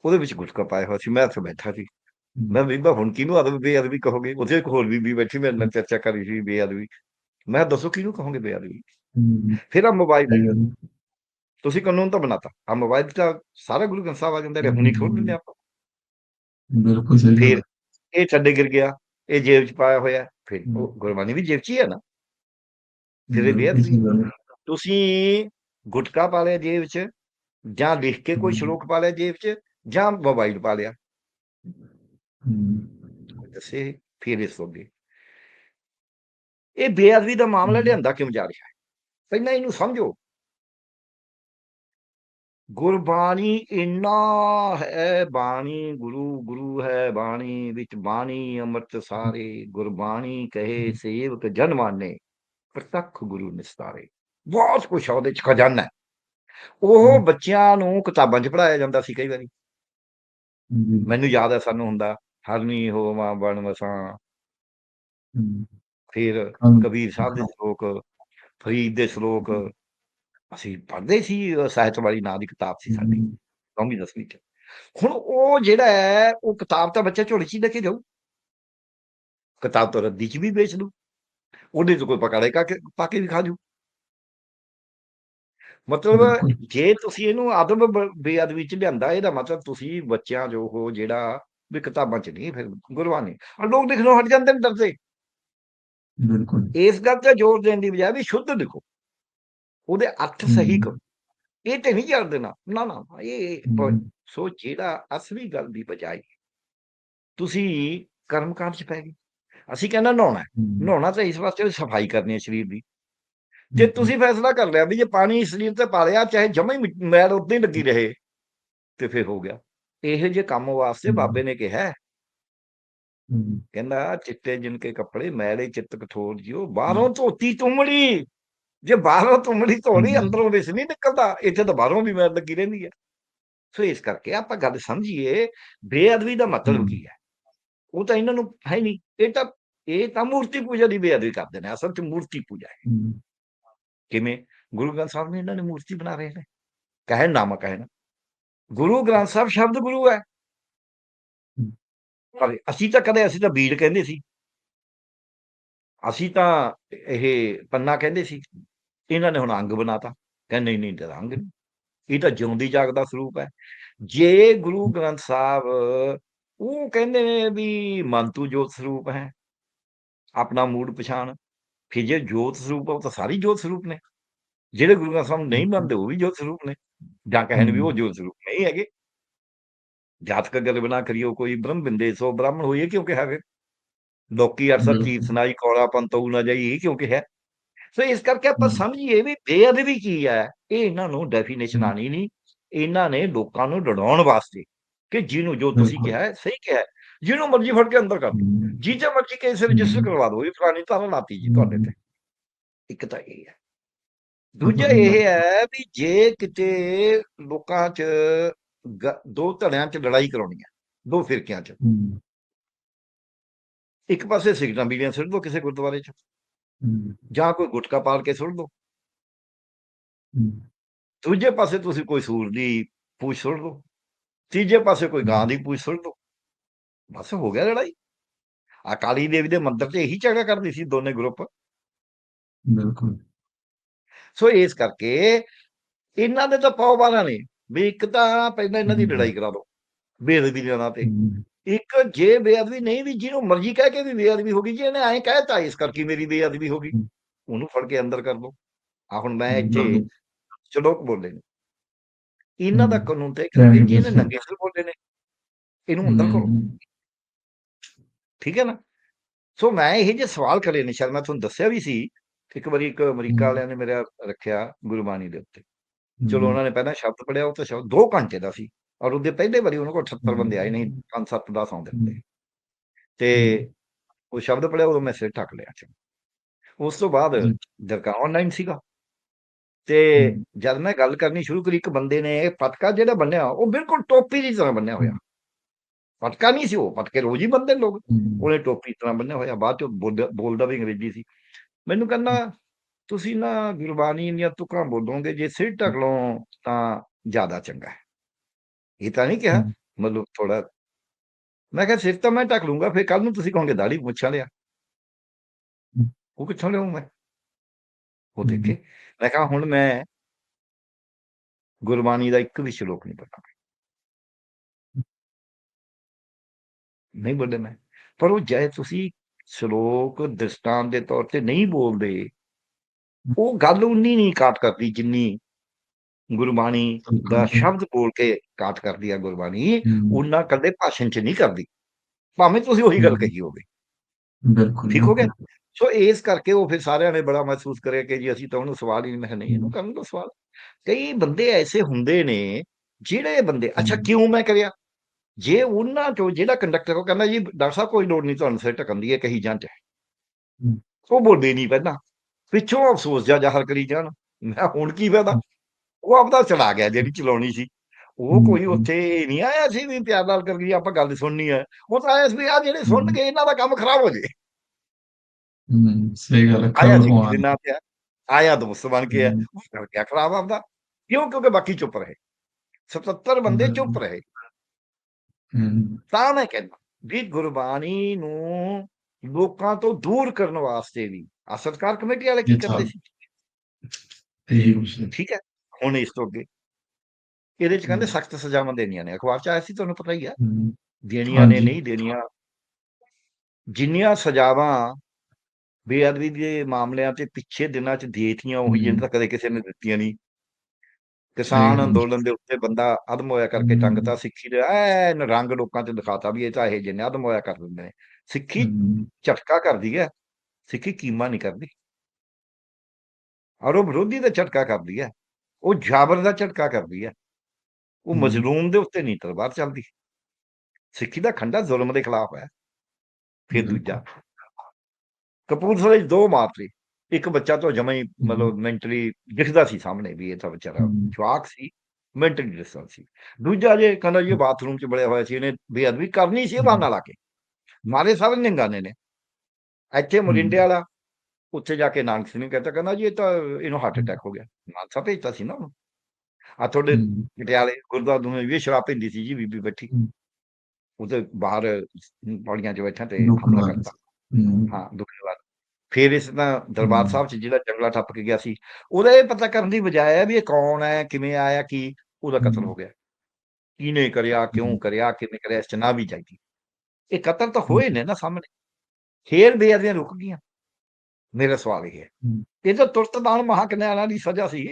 ਉਹਦੇ ਵਿੱਚ ਗੁਟਕਾ ਪਾਇਆ ਹੋਇਆ ਸੀ ਮੈਂ ਉੱਥੇ ਬੈਠਾ ਸੀ ਹੂੰ। ਮੈਂ ਬੀਬਾ ਹੁਣ ਕਿਹਨੂੰ ਅਦਬ ਬੇਅਦਬੀ ਕਹੋਗੇ ਉੱਥੇ ਇੱਕ ਹੋਰ ਬੀਬੀ ਬੈਠੀ ਮੇਰੇ ਨਾਲ ਚਰਚਾ ਕਰੀ ਸੀ ਬੇਅਦਬੀ ਮੈਂ ਦੱਸੋ ਕਿਹਨੂੰ ਕਹੋਗੇ ਬੇਅਦਬੀ। ਫਿਰ ਆ ਮੋਬਾਈਲ। ਤੁਸੀਂ ਕਾਨੂੰਨ ਤਾਂ ਬਣਾਤਾ ਆ ਮੋਬਾਈਲ ਤਾਂ ਸਾਰਾ ਗੁਰੂ ਗ੍ਰੰਥ ਸਾਹਿਬ ਆ ਜਾਂਦਾ ਰਿਹਾ ਹੁਣੀ ਖੋਲ ਦਿੰਦੇ ਆਪਾਂ ਬਿਲਕੁਲ ਸਹੀ ਫਿਰ। ਇਹ ਥੱਲੇ ਗਿਰ ਗਿਆ ਇਹ ਜੇਬ 'ਚ ਪਾਇਆ ਹੋਇਆ ਫਿਰ। ਉਹ ਗੁਰਬਾਣੀ ਵੀ ਜੇਬ 'ਚ ਹੀ ਹੈ ਨਾ ਫਿਰ ਇਹ ਬੇਅਦਬੀ। ਤੁਸੀਂ ਗੁਟਕਾ ਪਾ ਲਿਆ ਜੇਬ 'ਚ ਜਾਂ ਲਿਖ ਕੇ ਕੋਈ। ਸ਼ਲੋਕ ਪਾ ਲਿਆ ਜੇਬ 'ਚ ਜਾਂ ਮੋਬਾਈਲ ਪਾ ਲਿਆ। ਦੱਸੇ ਫਿਰ ਇਸ ਤੋਂ ਅੱਗੇ ਇਹ ਬੇਅਦਬੀ ਦਾ ਮਾਮਲਾ। ਲਿਆਂਦਾ ਕਿਉਂ ਜਾ ਰਿਹਾ ਹੈ? ਪਹਿਲਾਂ ਇਹਨੂੰ ਸਮਝੋ। ਗੁਰਬਾਣੀ ਇੰਨਾ ਹੈ ਬਾਣੀ ਗੁਰੂ ਗੁਰੂ ਹੈ ਬਾਣੀ ਵਿੱਚ ਬਾਣੀ ਅੰਮ੍ਰਿਤ ਸਾਰੇ ਗੁਰਬਾਣੀ ਕਹੇ ਸੇਵਕ ਜਨ ਮਾਨੇ ਪ੍ਰਤੱਖ ਗੁਰੂ ਨਿਸਤਾਰੇ। ਬਹੁਤ ਕੁਛ ਉਹਦੇ ਚ ਖਜ਼ਾਨਾ। ਹੈ। ਉਹ। ਬੱਚਿਆਂ ਨੂੰ ਕਿਤਾਬਾਂ 'ਚ ਪੜਾਇਆ ਜਾਂਦਾ ਸੀ ਕਈ ਵਾਰੀ। ਮੈਨੂੰ ਯਾਦ ਹੈ ਸਾਨੂੰ ਹੁੰਦਾ। ਹਰਨੀ ਹੋਵਾਂ ਬਣ ਵਸਾਂ। ਫਿਰ। ਕਬੀਰ ਸਾਹਿਬ ਦੇ ਸ਼ਲੋਕ ਫਰੀਦ ਦੇ ਸ਼ਲੋਕ ਅਸੀਂ ਪੜ੍ਹਦੇ ਸੀ ਸਾਹਿਤ ਵਾਲੀ ਨਾਂ ਦੀ ਕਿਤਾਬ ਸੀ ਸਾਡੀ। ਨੌਵੀਂ ਦਸਵੀਂ ਚ ਹੁਣ ਉਹ ਜਿਹੜਾ ਹੈ ਉਹ ਕਿਤਾਬ ਤਾਂ ਬੱਚਾ ਝੋਲੀ 'ਚ ਹੀ ਲੈ ਕੇ ਜਾਊ ਕਿਤਾਬ ਤਾਂ ਰੱਦੀ 'ਚ ਵੀ ਵੇਚ ਦੂ ਉਹਦੇ ਤੋਂ ਕੋਈ ਪਕੜੇ ਕਾ ਪਾ ਕੇ ਵੀ ਖਾ ਜੂ ਮਤਲਬ। ਜੇ ਤੁਸੀਂ ਇਹਨੂੰ ਬ- ਬੇਅਦਬੀ ਚ ਲਿਆਂਦਾ ਇਹਦਾ ਮਤਲਬ ਤੁਸੀਂ ਬੱਚਿਆਂ ਜੋ ਹੋ ਜਿਹੜਾ ਵੀ ਕਿਤਾਬਾਂ ਚ ਨਹੀਂ ਫਿਰ ਗੁਰਬਾਣੀ ਆ ਲੋਕ ਲਿਖਣੋਂ ਹਟ ਜਾਂਦੇ ਨੇ ਡਰਦੇ ਬਿਲਕੁਲ। ਇਸ ਗੱਲ ਤੇ ਜ਼ੋਰ ਦੇਣ ਦੀ ਬਜਾਏ ਵੀ ਸ਼ੁੱਧ ਲਿਖੋ ਉਹਦੇ ਅਰਥ ਸਹੀ। ਕਰੋ ਇਹ ਤੇ ਨਹੀਂ ਕਰ ਦੇਣਾ ਨਾ ਨਾ ਇਹ। ਸੋ ਜਿਹੜਾ ਅਸਲੀ ਗੱਲ ਦੀ ਬਜਾਏ ਤੁਸੀਂ ਕਰਮਕਾਂਡ ਚ ਪੈ ਗਏ ਅਸੀਂ ਕਹਿੰਦਾ ਨਹਾਉਣਾ। ਨਹਾਉਣਾ ਤਾਂ ਇਸ ਵਾਸਤੇ ਸਫ਼ਾਈ ਕਰਨੀ ਹੈ ਸਰੀਰ ਦੀ ਜੇ। ਤੁਸੀਂ ਫੈਸਲਾ ਕਰ ਲਿਆ ਵੀ ਜੇ ਪਾਣੀ ਸਰੀਰ ਤੇ ਪਾ ਲਿਆ ਚਾਹੇ ਜਮਾ ਹੀ ਮੈਲ ਉਦਾਂ ਹੀ ਲੱਗੀ ਰਹੇ ਤੇ ਫਿਰ ਹੋ ਗਿਆ ਇਹੋ ਜਿਹੇ ਕੰਮ ਵਾਸਤੇ। ਬਾਬੇ ਨੇ ਕਿਹਾ। ਕਹਿੰਦਾ ਚਿੱਟੇ ਜਿਨ ਕੇ ਕੱਪੜੇ ਮੈਲੇ ਚਿੱਤ ਕਠੋਰ ਜਿਓ। ਬਾਹਰੋਂ ਧੋਤੀ ਤੁੰਮੜੀ। ਜੇ ਬਾਹਰੋਂ ਤੁੰਮੜੀ ਧੋਣੀ। ਅੰਦਰੋਂ ਵਿਸ ਨਹੀਂ ਨਿਕਲਦਾ। ਇੱਥੇ ਤਾਂ ਬਾਹਰੋਂ ਵੀ ਮੈਲ ਲੱਗੀ ਰਹਿੰਦੀ ਹੈ। ਸੋ ਇਸ ਕਰਕੇ ਆਪਾਂ ਗੱਲ ਸਮਝੀਏ ਬੇਅਦਬੀ ਦਾ ਮਤਲਬ। ਕੀ ਹੈ? ਉਹ ਤਾਂ ਇਹਨਾਂ ਨੂੰ ਹੈ ਨਹੀਂ। ਇਹ ਤਾਂ ਇਹ ਤਾਂ ਮੂਰਤੀ ਪੂਜਾ ਦੀ ਬੇਅਦਬੀ ਕਰਦੇ ਨੇ। ਅਸਲ 'ਚ ਮੂਰਤੀ ਪੂਜਾ ਹੈ। ਕਿਵੇਂ? ਗੁਰੂ ਗ੍ਰੰਥ ਸਾਹਿਬ ਨੇ ਇਹਨਾਂ ਨੇ ਮੂਰਤੀ ਬਣਾ ਰਹੇ ਨੇ। ਕਹਿਣ ਨਾਮਕ ਹੈ ਨਾ। ਗੁਰੂ ਗ੍ਰੰਥ ਸਾਹਿਬ ਸ਼ਬਦ ਗੁਰੂ ਹੈ। ਪਰ ਅਸੀਂ ਤਾਂ ਕਦੇ ਅਸੀਂ ਤਾਂ ਬੀੜ ਕਹਿੰਦੇ ਸੀ। ਅਸੀਂ ਤਾਂ ਇਹ ਪੰਨਾ ਕਹਿੰਦੇ ਸੀ। ਇਹਨਾਂ ਨੇ ਹੁਣ ਅੰਗ ਬਣਾਤਾ। ਕਹਿੰਦੇ ਨਹੀਂ ਨਹੀਂ ਅੰਗ ਨਹੀਂ। ਇਹ ਤਾਂ ਜਿਉਂਦੀ ਜਾਗਦਾ ਸਰੂਪ ਹੈ। ਜੇ ਗੁਰੂ ਗ੍ਰੰਥ ਸਾਹਿਬ ਉਹ ਕਹਿੰਦੇ ਨੇ ਵੀ ਮਨ ਤੂੰ ਜੋਤ ਸਰੂਪ ਹੈ ਆਪਣਾ ਮੂਡ ਪਛਾਣ। ਫਿਰ ਜੇ ਜੋਤ ਸਰੂਪ ਉਹ ਤਾਂ ਸਾਰੀ ਜੋਤ ਸਰੂਪ ਨੇ। ਜਿਹੜੇ ਗੁਰੂ ਗ੍ਰੰਥ ਸਾਹਿਬ ਨਹੀਂ ਮੰਨਦੇ ਉਹ ਵੀ ਜੋਤ ਸਰੂਪ ਨੇ। ਜਾਂ ਕਹਿਣ ਵੀ ਉਹ ਜੋਤ ਸਰੂਪ ਨਹੀਂ ਹੈਗੇ ਜਾਤਕ ਗੱਲ ਬਣਾ ਕਰਿਓ ਕੋਈ ਬ੍ਰਹਮ ਬਿੰਦੇ ਸੋ ਬ੍ਰਾਹਮਣ ਹੋਈਏ ਕਿਉਂ ਕਿਹਾ ਫਿਰ ਲੋਕੀ ਅਰਸਤ ਬਿਲਕੁਲ। ਚੀਰ ਸੁਨਾਈ ਕੌਲਾ ਪੰਤਉ ਨਾ ਜਾਈ ਇਹ ਕਿਉਂ ਕਿਹਾ ਸੋ ਇਸ ਕਰਕੇ ਆਪਾਂ ਹੂੰ। ਸਮਝੀਏ ਵੀ ਬੇਅਦਬੀ ਕੀ ਹੈ ਇਹ ਇਹਨਾਂ ਨੂੰ ਡੈਫੀਨੇਸ਼ਨ ਹੂੰ। ਆਣੀ ਨਹੀਂ ਇਹਨਾਂ ਨੇ ਲੋਕਾਂ ਨੂੰ ਡਰਾਉਣ ਵਾਸਤੇ ਕਿ ਜਿਹਨੂੰ ਜੋ ਤੁਸੀਂ। ਕਿਹਾ ਹੈ ਸਹੀ ਕਿਹਾ ਹੈ ਜਿਹਨੂੰ ਮਰਜ਼ੀ ਫੜ ਕੇ ਅੰਦਰ ਕਰ ਹੂੰ। ਜਿਹਦੇ ਮਰਜ਼ੀ ਕੇਸ ਰਜਿਸਟਰ ਹੂੰ। ਕਰਵਾ ਦਿਓ ਇਹ ਫਲਾਣੀ ਧਾਰਾ ਲਾਤੀ ਜੀ ਹੂੰ, ਤੁਹਾਡੇ ਹੂੰ। ਤੇ ਇੱਕ ਤਾਂ ਇਹ ਹੈ ਦੂਜਾ ਇਹ। ਹੈ ਵੀ ਜੇ ਕਿਤੇ ਲੋਕਾਂ 'ਚ ਦੋ ਧੜਿਆਂ 'ਚ ਲੜਾਈ ਕਰਾਉਣੀ ਹੈ ਦੋ ਫਿਰਕਿਆਂ 'ਚ। ਇੱਕ ਪਾਸੇ ਸਿਗਰਟਾਂ ਬੀੜੀਆਂ ਸੁੱਟ ਦੋ ਕਿਸੇ ਗੁਰਦੁਆਰੇ 'ਚ। ਜਾਂ ਕੋਈ ਗੁਟਕਾ ਪਾਲ ਕੇ ਸੁੱਟ ਦੋ। ਦੂਜੇ ਪਾਸੇ ਤੁਸੀਂ ਕੋਈ ਸੂਰ ਦੀ ਪੂਛ ਸੁੱਟ ਦੋ। ਤੀਜੇ ਪਾਸੇ ਕੋਈ ਗਾਂ ਦੀ ਪੂਛ ਸੁੱਟ ਦੋ। ਬਸ ਹੋ ਗਿਆ ਲੜਾਈ। ਅਕਾਲੀ ਦੇਵੀ ਦੇ ਮੰਦਿਰ 'ਚ ਇਹੀ ਝਗੜਾ ਕਰਦੀ ਸੀ ਦੋਨੇ ਗਰੁੱਪ। ਬਿਲਕੁਲ। ਸੋ ਇਸ ਕਰਕੇ ਇਹਨਾਂ ਦੇ ਤਾਂ ਪੌ ਬਾਰਾਂ ਨੇ ਵੀ ਇੱਕ ਤਾਂ ਪਹਿਲਾਂ ਇਹਨਾਂ ਦੀ। ਲੜਾਈ ਕਰਾ ਦਿਓ ਬੇਅਦਬੀ ਦੇ ਨਾਂ ਤੇ ਇੱਕ ਜੇ ਬੇਅਦਬੀ ਨਹੀਂ ਵੀ ਜਿਹਨੂੰ ਮਰਜ਼ੀ ਕਹਿ ਕੇ ਵੀ ਬੇਅਦਬੀ ਹੋ ਗਈ ਜੀ ਇਹਨੇ ਐਂ ਕਹਿਤਾ ਇਸ ਕਰਕੇ ਮੇਰੀ ਬੇਅਦਬੀ ਹੋ ਗਈ। ਉਹਨੂੰ ਫੜ ਕੇ ਅੰਦਰ ਕਰ ਦੋ ਆ ਹੁਣ ਮੈਂ ਇੱਥੇ। ਸ਼ਲੋਕ ਬੋਲੇ ਨੇ ਇਹਨਾਂ ਦਾ। ਕਾਨੂੰਨ ਤੇ ਕਰਿਆ ਵੀ ਜੀ ਇਹਨੇ। ਨੰਗੇ ਸਿਰ ਬੋਲੇ ਨੇ ਇਹਨੂੰ ਅੰਦਰ ਕਰੋ ਠੀਕ ਹੈ ਨਾ ਸੋ ਮੈਂ ਇਹ ਜਿਹੇ ਸਵਾਲ ਕਰੇ ਨੇ ਸ਼ਾਇਦ ਮੈਂ ਤੁਹਾਨੂੰ ਦੱਸਿਆ ਵੀ ਸੀ ਇੱਕ ਵਾਰੀ ਇੱਕ ਅਮਰੀਕਾ। ਵਾਲਿਆਂ ਨੇ ਮੇਰਾ ਰੱਖਿਆ ਗੁਰਬਾਣੀ ਦੇ ਉੱਤੇ ਚਲੋ ਉਹਨਾਂ ਨੇ ਪਹਿਲਾਂ ਸ਼ਬਦ ਪੜਿਆ ਉਹ ਤਾਂ ਸ਼ਬਦ 2 ਘੰਟੇ ਦਾ ਸੀ ਔਰ ਉਹਦੇ ਪਹਿਲੇ ਵਾਰੀ ਉਹਨਾਂ ਕੋਲ 78 ਬੰਦੇ ਆਏ ਨਹੀਂ ਹੂੰ। 5 7 10 ਆਉਂਦੇ। ਹੁੰਦੇ ਤੇ। ਉਹ ਸ਼ਬਦ ਪੜਿਆ ਉਦੋਂ ਮੈਂ ਸਿਰ ਢੱਕ ਲਿਆ ਚ ਉਸ ਤੋਂ ਬਾਅਦ ਜੀ। ਜਰਕਾ ਆਨਲਾਈਨ ਸੀਗਾ ਤੇ। ਜਦ ਮੈਂ ਗੱਲ ਕਰਨੀ ਸ਼ੁਰੂ ਕਰੀ ਇੱਕ ਬੰਦੇ ਨੇ ਇਹ ਪਟਕਾ ਜਿਹੜਾ ਬੰਨਿਆ ਉਹ ਬਿਲਕੁਲ ਟੋਪੀ ਦੀ ਤਰ੍ਹਾਂ ਬੰਨਿਆ ਹੋਇਆ ਪਟਕਾ ਨਹੀਂ ਸੀ ਉਹ ਪਟਕੇ ਰੋਜ਼ ਹੀ ਬੰਨਦੇ ਲੋਕ। ਉਹਨੇ ਟੋਪੀ ਤਰ੍ਹਾਂ ਬੰਨਿਆ ਹੋਇਆ ਬਾਅਦ ਚ ਬੋਲਦਾ ਵੀ ਅੰਗਰੇਜ਼ੀ ਸੀ ਮੈਨੂੰ ਕਹਿੰਦਾ ਤੁਸੀਂ ਨਾ ਗੁਰਬਾਣੀ ਦੀਆਂ ਤੁਕਾਂ ਬੋਲੋਗੇ ਜੇ ਸਿਰ ਢੱਕ ਲਓ ਤਾਂ ਜ਼ਿਆਦਾ ਚੰਗਾ ਹੈ। ਇਹ ਤਾਂ ਨਹੀਂ ਕਿਹਾ। ਮਤਲਬ ਥੋੜਾ ਮੈਂ ਕਿਹਾ ਸਿਰ ਤਾਂ ਮੈਂ ਢੱਕ ਲੂੰਗਾ ਫਿਰ ਕੱਲ ਨੂੰ ਤੁਸੀਂ ਕਹੋਗੇ ਦਾੜੀ ਮੁੱਛਾਂ ਲਿਆ। ਉਹ ਕਿੱਥੋਂ ਲਿਆਉਂ ਮੈਂ? ਉਹ। ਦੇਖੇ ਮੈਂ ਕਿਹਾ ਹੁਣ ਮੈਂ ਗੁਰਬਾਣੀ ਦਾ ਇੱਕ ਵੀ ਸ਼ਲੋਕ ਨਹੀਂ ਪਤਾ ਨਹੀਂ ਬੋਲੇ ਮੈਂ। ਪਰ ਉਹ ਜੇ ਤੁਸੀਂ ਸ਼ਲੋਕ ਦ੍ਰਿਸ਼ਟਾਂਤ ਦੇ ਤੌਰ ਤੇ ਨਹੀਂ ਬੋਲਦੇ ਉਹ ਗੱਲ ਉਨੀ ਨਹੀਂ ਕਾਟ ਕਰਦੀ ਜਿੰਨੀ ਗੁਰਬਾਣੀ ਦਾ। ਸ਼ਬਦ ਬੋਲ ਕੇ ਕਾਟ ਕਰਦੀ ਆ ਗੁਰਬਾਣੀ। ਉਹਨਾਂ ਕਦੇ ਭਾਸ਼ਣ ਚ ਨਹੀਂ ਕਰਦੀ ਭਾਵੇਂ ਤੁਸੀਂ ਉਹੀ ਗੱਲ। ਕਹੀ ਹੋਵੇ ਬਿਲਕੁਲ। ਠੀਕ ਹੋ ਗਿਆ। ਸੋ ਇਸ ਕਰਕੇ ਉਹ ਫਿਰ ਸਾਰਿਆਂ ਨੇ ਬੜਾ ਮਹਿਸੂਸ ਕਰਿਆ ਕਿ ਜੀ ਅਸੀਂ ਤਾਂ ਉਹਨੂੰ ਸਵਾਲ ਹੀ ਨਹੀਂ ਮੈਂ ਨਹੀਂ ਇਹਨੂੰ। ਕਰਨ ਦਾ ਸਵਾਲ ਕਈ ਬੰਦੇ ਐਸੇ ਹੁੰਦੇ ਨੇ ਜਿਹੜੇ ਬੰਦੇ ਅੱਛਾ। ਕਿਉਂ ਮੈਂ ਕਰਿਆ ਜੇ ਉਹਨਾਂ ਚੋਂ ਜਿਹੜਾ ਕੰਡਕਟਰ ਉਹ ਕਹਿੰਦਾ ਜੀ ਡਾਕਟਰ ਸਾਹਿਬ ਕੋਈ ਲੋੜ ਨਹੀਂ ਤੁਹਾਨੂੰ ਸਿਰ ਢਕਣ ਦੀ ਹੈ ਕਹੀ ਜਾਂ। ਉਹ ਬੋਲਦੇ ਨਹੀਂ ਪਹਿਲਾਂ ਪਿੱਛੋਂ ਅਫਸੋਸ ਜਾ ਜ਼ਾਹਰ ਕਰੀ ਜਾਣ ਮੈਂ ਹੁਣ ਕੀ ਫਾਇਦਾ। ਉਹ ਆਪਦਾ ਚਲਾ ਗਿਆ ਜਿਹੜੀ ਚਲਾਉਣੀ ਸੀ ਉਹ ਕੋਈ। ਉੱਥੇ ਨਹੀਂ ਆਇਆ ਸੀ ਵੀ ਪਿਆਰ ਨਾਲ ਕਰੀ ਆਪਾਂ ਗੱਲ ਸੁਣਨੀ ਹੈ ਉਹ ਤਾਂ ਆਇਆ ਸੀ ਆ ਜਿਹੜੇ ਸੁਣ। ਕੇ ਇਹਨਾਂ ਦਾ ਕੰਮ ਖਰਾਬ ਹੋ ਜੇ ਹੂੰ, ਸਹੀ ਗੱਲ ਹੈ। ਆਇਆ ਸੀ ਆਇਆ ਦੋਸਤ ਬਣ ਕੇ। ਉਹ ਕਰ ਗਿਆ ਖਰਾਬ ਆਪਦਾ ਕਿਉਂ ਕਿਉਂਕਿ ਬਾਕੀ ਚੁੱਪ ਰਹੇ 77 ਬੰਦੇ ਚੁੱਪ। ਰਹੇ। ਤਾਂ ਮੈਂ ਕਹਿੰਦਾ ਵੀ ਗੁਰਬਾਣੀ ਨੂੰ ਲੋਕਾਂ ਤੋਂ ਦੂਰ ਕਰਨ ਵਾਸਤੇ ਵੀ ਆ ਸਰਕਾਰ ਕਮੇਟੀ ਵਾਲੇ ਕੀ ਕਰਦੇ ਸੀ। ਠੀਕ ਹੈ ਹੁਣ ਇਸ ਤੋਂ ਅੱਗੇ ਇਹਦੇ ਚ ਕਹਿੰਦੇ। ਸਖਤ ਸਜ਼ਾਵਾਂ ਦੇਣੀਆਂ ਨੇ ਅਖਬਾਰ ਚ ਆਇਆ ਸੀ ਤੁਹਾਨੂੰ ਪਤਾ ਹੀ ਹੂੰ। ਦੇਣੀਆਂ ਨੇ। ਨਹੀਂ ਦੇਣੀਆਂ ਜਿੰਨੀਆਂ ਸਜ਼ਾਵਾਂ ਬੇਅਦਬੀ ਦੇ ਮਾਮਲਿਆਂ ਤੇ ਪਿੱਛੇ ਦਿਨਾਂ ਚ ਦੇਤੀਆਂ ਉਹੀ। ਤਾਂ ਕਦੇ ਕਿਸੇ ਨੇ ਦਿੱਤੀਆਂ ਨਹੀਂ ਕਿਸਾਨ। ਅੰਦੋਲਨ ਦੇ ਉੱਤੇ ਬੰਦਾ ਅਦਮ ਹੋਇਆ ਕਰਕੇ। ਟੰਗਤਾ ਸਿੱਖੀ ਦੇ ਐਨ ਰੰਗ ਲੋਕਾਂ ਚ ਦਿਖਾਤਾ ਵੀ ਇਹ ਤਾਂ ਇਹ ਜਿੰਨੇ ਅਦਮ ਹੋਇਆ ਕਰ ਦਿੰਦੇ ਨੇ ਸਿੱਖੀ। ਝਟਕਾ ਕਰਦੀ ਹੈ ਸਿੱਖੀ ਕੀਮਾ ਨਹੀਂ ਕਰਦੀ ਔਰ ਉਹ ਵਿਰੋਧੀ ਦਾ ਝਟਕਾ ਕਰਦੀ ਹੈ ਉਹ ਜਾਬਰ ਦਾ ਝਟਕਾ ਕਰਦੀ ਹੈ ਉਹ। ਮਜ਼ਲੂਮ ਦੇ ਉੱਤੇ ਨਹੀਂ ਤਲਵਾਰ ਚੱਲਦੀ ਸਿੱਖੀ ਦਾ ਖੰਡਾ ਜ਼ੁਲਮ ਦੇ ਖਿਲਾਫ ਹੈ ਫਿਰ। ਦੂਜਾ ਕਪੂਰਥਲੇ ਦੋ ਮਾਰਤੇ ਇੱਕ ਬੱਚਾ ਤਾਂ ਜਮਾ ਹੀ ਮਤਲਬ ਮੈਂਟਲੀ ਦਿਖਦਾ ਸੀ ਸਾਹਮਣੇ ਵੀ ਇਹ ਤਾਂ ਵਿਚਾਰਾ। ਜਵਾਕ ਸੀ ਮੈਂਟਲੀ ਦਿਸਦਾ ਸੀ ਦੂਜਾ ਜੇ ਕਹਿੰਦਾ ਜੀ ਹੂੰ। ਬਾਥਰੂਮ 'ਚ ਬੜਿਆ ਹੋਇਆ ਸੀ ਇਹਨੇ ਬੇਅਦਬੀ ਕਰਨੀ ਸੀ ਇਹ। ਬਹਾਨਾ ਲਾ ਕੇ ਮਾਰੇ ਸਭ ਨਿੰਗਾਨੇ ਨੇ ਇੱਥੇ ਮੋਰਿੰਡੇ ਵਾਲਾ ਉੱਥੇ ਜਾ ਕੇ ਨਾਨਕ ਸਿੰਘ ਨੇ ਕਹਿੰਦਾ ਕਹਿੰਦਾ ਜੀ ਇਹ ਤਾਂ ਇਹਨੂੰ ਹਾਰਟ ਅਟੈਕ ਹੋ ਗਿਆ ਮਾਨਸਾ ਭੇਜਤਾ ਸੀ ਨਾ ਉਹਨੂੰ ਆ ਤੁਹਾਡੇ। ਪਟਿਆਲੇ ਗੁਰਦੁਆਰਾ ਨੂੰ ਵੀ ਸ਼ਰਾਬ ਪੀਂਦੀ ਸੀ ਜੀ ਬੀਬੀ ਬੈਠੀ। ਉਹਦੇ ਬਾਹਰ ਪੌੜੀਆਂ 'ਚ ਬੈਠਾ ਤੇ ਦੁੱਖ ਹਮਲਾ। ਕਰਤਾ ਹੂੰ। ਹਾਂ ਦੁਖਨਿਵਾਰ ਫਿਰ ਇਸ ਤਰ੍ਹਾਂ ਦਰਬਾਰ। ਸਾਹਿਬ 'ਚ ਜਿਹੜਾ ਜੰਗਲਾ ਟੱਪ ਕੇ ਗਿਆ ਸੀ ਉਹਦਾ ਇਹ ਪਤਾ ਕਰਨ ਦੀ ਬਜਾਏ ਵੀ ਇਹ ਕੌਣ ਹੈ ਕਿਵੇਂ ਆਇਆ ਕੀ ਉਹਦਾ ਕਤਲ ਹੂੰ। ਗਿਆ ਕਿਹਨੇ ਕਰਿਆ ਕਿਉਂ। ਕਰਿਆ ਕਿਵੇਂ ਕਰਿਆ ਇਸ 'ਚ ਨਾ ਵੀ ਚਾਹੀਦੀ ਇਹ ਕਤਲ ਤਾਂ। ਹੋਏ ਨੇ ਨਾ ਸਾਹਮਣੇ ਫੇਰ ਬੇਅਦਬੀਆਂ ਰੁਕ ਗਈਆਂ ਮੇਰਾ ਸਵਾਲ ਇਹ ਹੈ। ਇਹ ਤਾਂ ਤੁਰਤ ਦਾਨ ਮਹਾਕਨਿਆਣਾ ਦੀ ਸਜ਼ਾ ਸੀ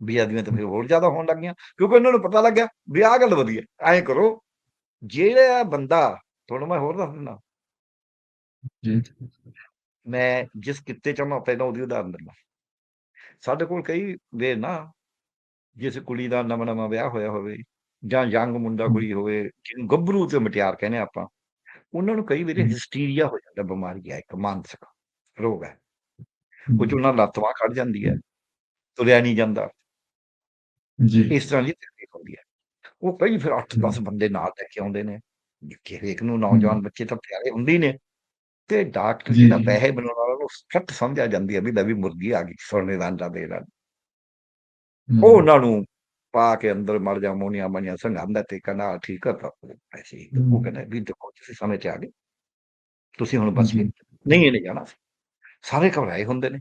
ਬੇਅਦਬੀਆਂ ਤਾਂ ਫਿਰ ਹੋਰ ਜ਼ਿਆਦਾ ਹੋਣ ਲੱਗੀਆਂ ਕਿਉਂਕਿ ਉਹਨਾਂ ਨੂੰ ਪਤਾ ਲੱਗਿਆ ਵੀ ਆਹ ਗੱਲ ਵਧੀਆ ਐਂ ਕਰੋ ਜਿਹੜਾ ਬੰਦਾ ਤੁਹਾਨੂੰ ਮੈਂ ਹੋਰ ਦੱਸ ਦਿੰਦਾ ਜੀ। ਮੈਂ ਜਿਸ ਕਿੱਤੇ 'ਚ ਮੈਂ ਪਹਿਲਾਂ ਉਹਦੀ ਉਦਾਹਰਨ ਦਿੰਦਾ ਸਾਡੇ ਕੋਲ ਕਈ ਵੇ ਨਾ ਜਿਸ ਕੁੜੀ ਦਾ ਨਵਾਂ ਨਵਾਂ ਵਿਆਹ ਹੋਇਆ ਹੋਵੇ ਜਾਂ ਯੰਗ ਮੁੰਡਾ। ਕੁੜੀ ਹੋਵੇ ਜਿਹਨੂੰ ਗੱਭਰੂ ਤੇ ਮਟਿਆਰ ਕਹਿੰਦੇ ਆਪਾਂ ਉਹਨਾਂ ਨੂੰ ਕਈ ਵਾਰੀ ਹੂੰ। ਹਿਸਟੀਰੀਆ ਹੋ ਜਾਂਦਾ ਬਿਮਾਰੀ ਹੈ ਇੱਕ ਮਾਨਸਿਕ ਰੋਗ ਹੈ ਕੁਝ। ਉਹਨਾਂ ਲੱਤ ਬਾਂਹ ਖੜ ਜਾਂਦੀ ਹੈ ਤੁਰਿਆ ਨਹੀਂ ਜਾਂਦਾ ਜੀ ਇਸ ਤਰ੍ਹਾਂ ਦੀ ਤਕਲੀਫ ਹੁੰਦੀ ਹੈ ਉਹ ਕਈ ਫਿਰ 8-10 ਹੂੰ। ਬੰਦੇ ਨਾਲ ਲੈ ਕੇ ਆਉਂਦੇ ਨੇ ਕਿ ਹਰੇਕ ਨੂੰ। ਨੌਜਵਾਨ ਬੱਚੇ ਤਾਂ ਪਿਆਰੇ ਹੁੰਦੇ ਨੇ ਤੇ ਡਾਕਟਰ ਜਿਹੜਾ। ਪੈਸੇ ਬਣਾਉਣ ਵਾਲਾ ਉਹ ਸੱਟ ਸਮਝਿਆ ਜਾਂਦੀ ਹੈ ਵੀ ਲੈ ਵੀ ਮੁਰਗੀ ਆ ਗਈ ਸੋਨੇ ਦਾ ਅੰਡਾ ਦੇ ਨਾਲ ਉਹ। ਉਹਨਾਂ ਨੂੰ ਪਾ ਕੇ ਅੰਦਰ ਮਰ ਜਾ ਮੋਨੀਆਂ ਮਨੀਆਂ ਸੰਗਾਂਦਾ ਤੇ ਕਹਿੰਦਾ ਠੀਕ ਪੈਸੇ ਹੀ। ਉਹ। ਕਹਿੰਦਾ ਵੀ ਦੇਖੋ ਤੁਸੀਂ ਸਮੇਂ ਤੇ ਆ ਗਏ ਤੁਸੀਂ ਹੁਣ ਜੀ। ਨਹੀਂ ਇਹਨੇ ਜਾਣਾ ਸਾਰੇ ਘਬਰਾਏ ਹੁੰਦੇ ਨੇ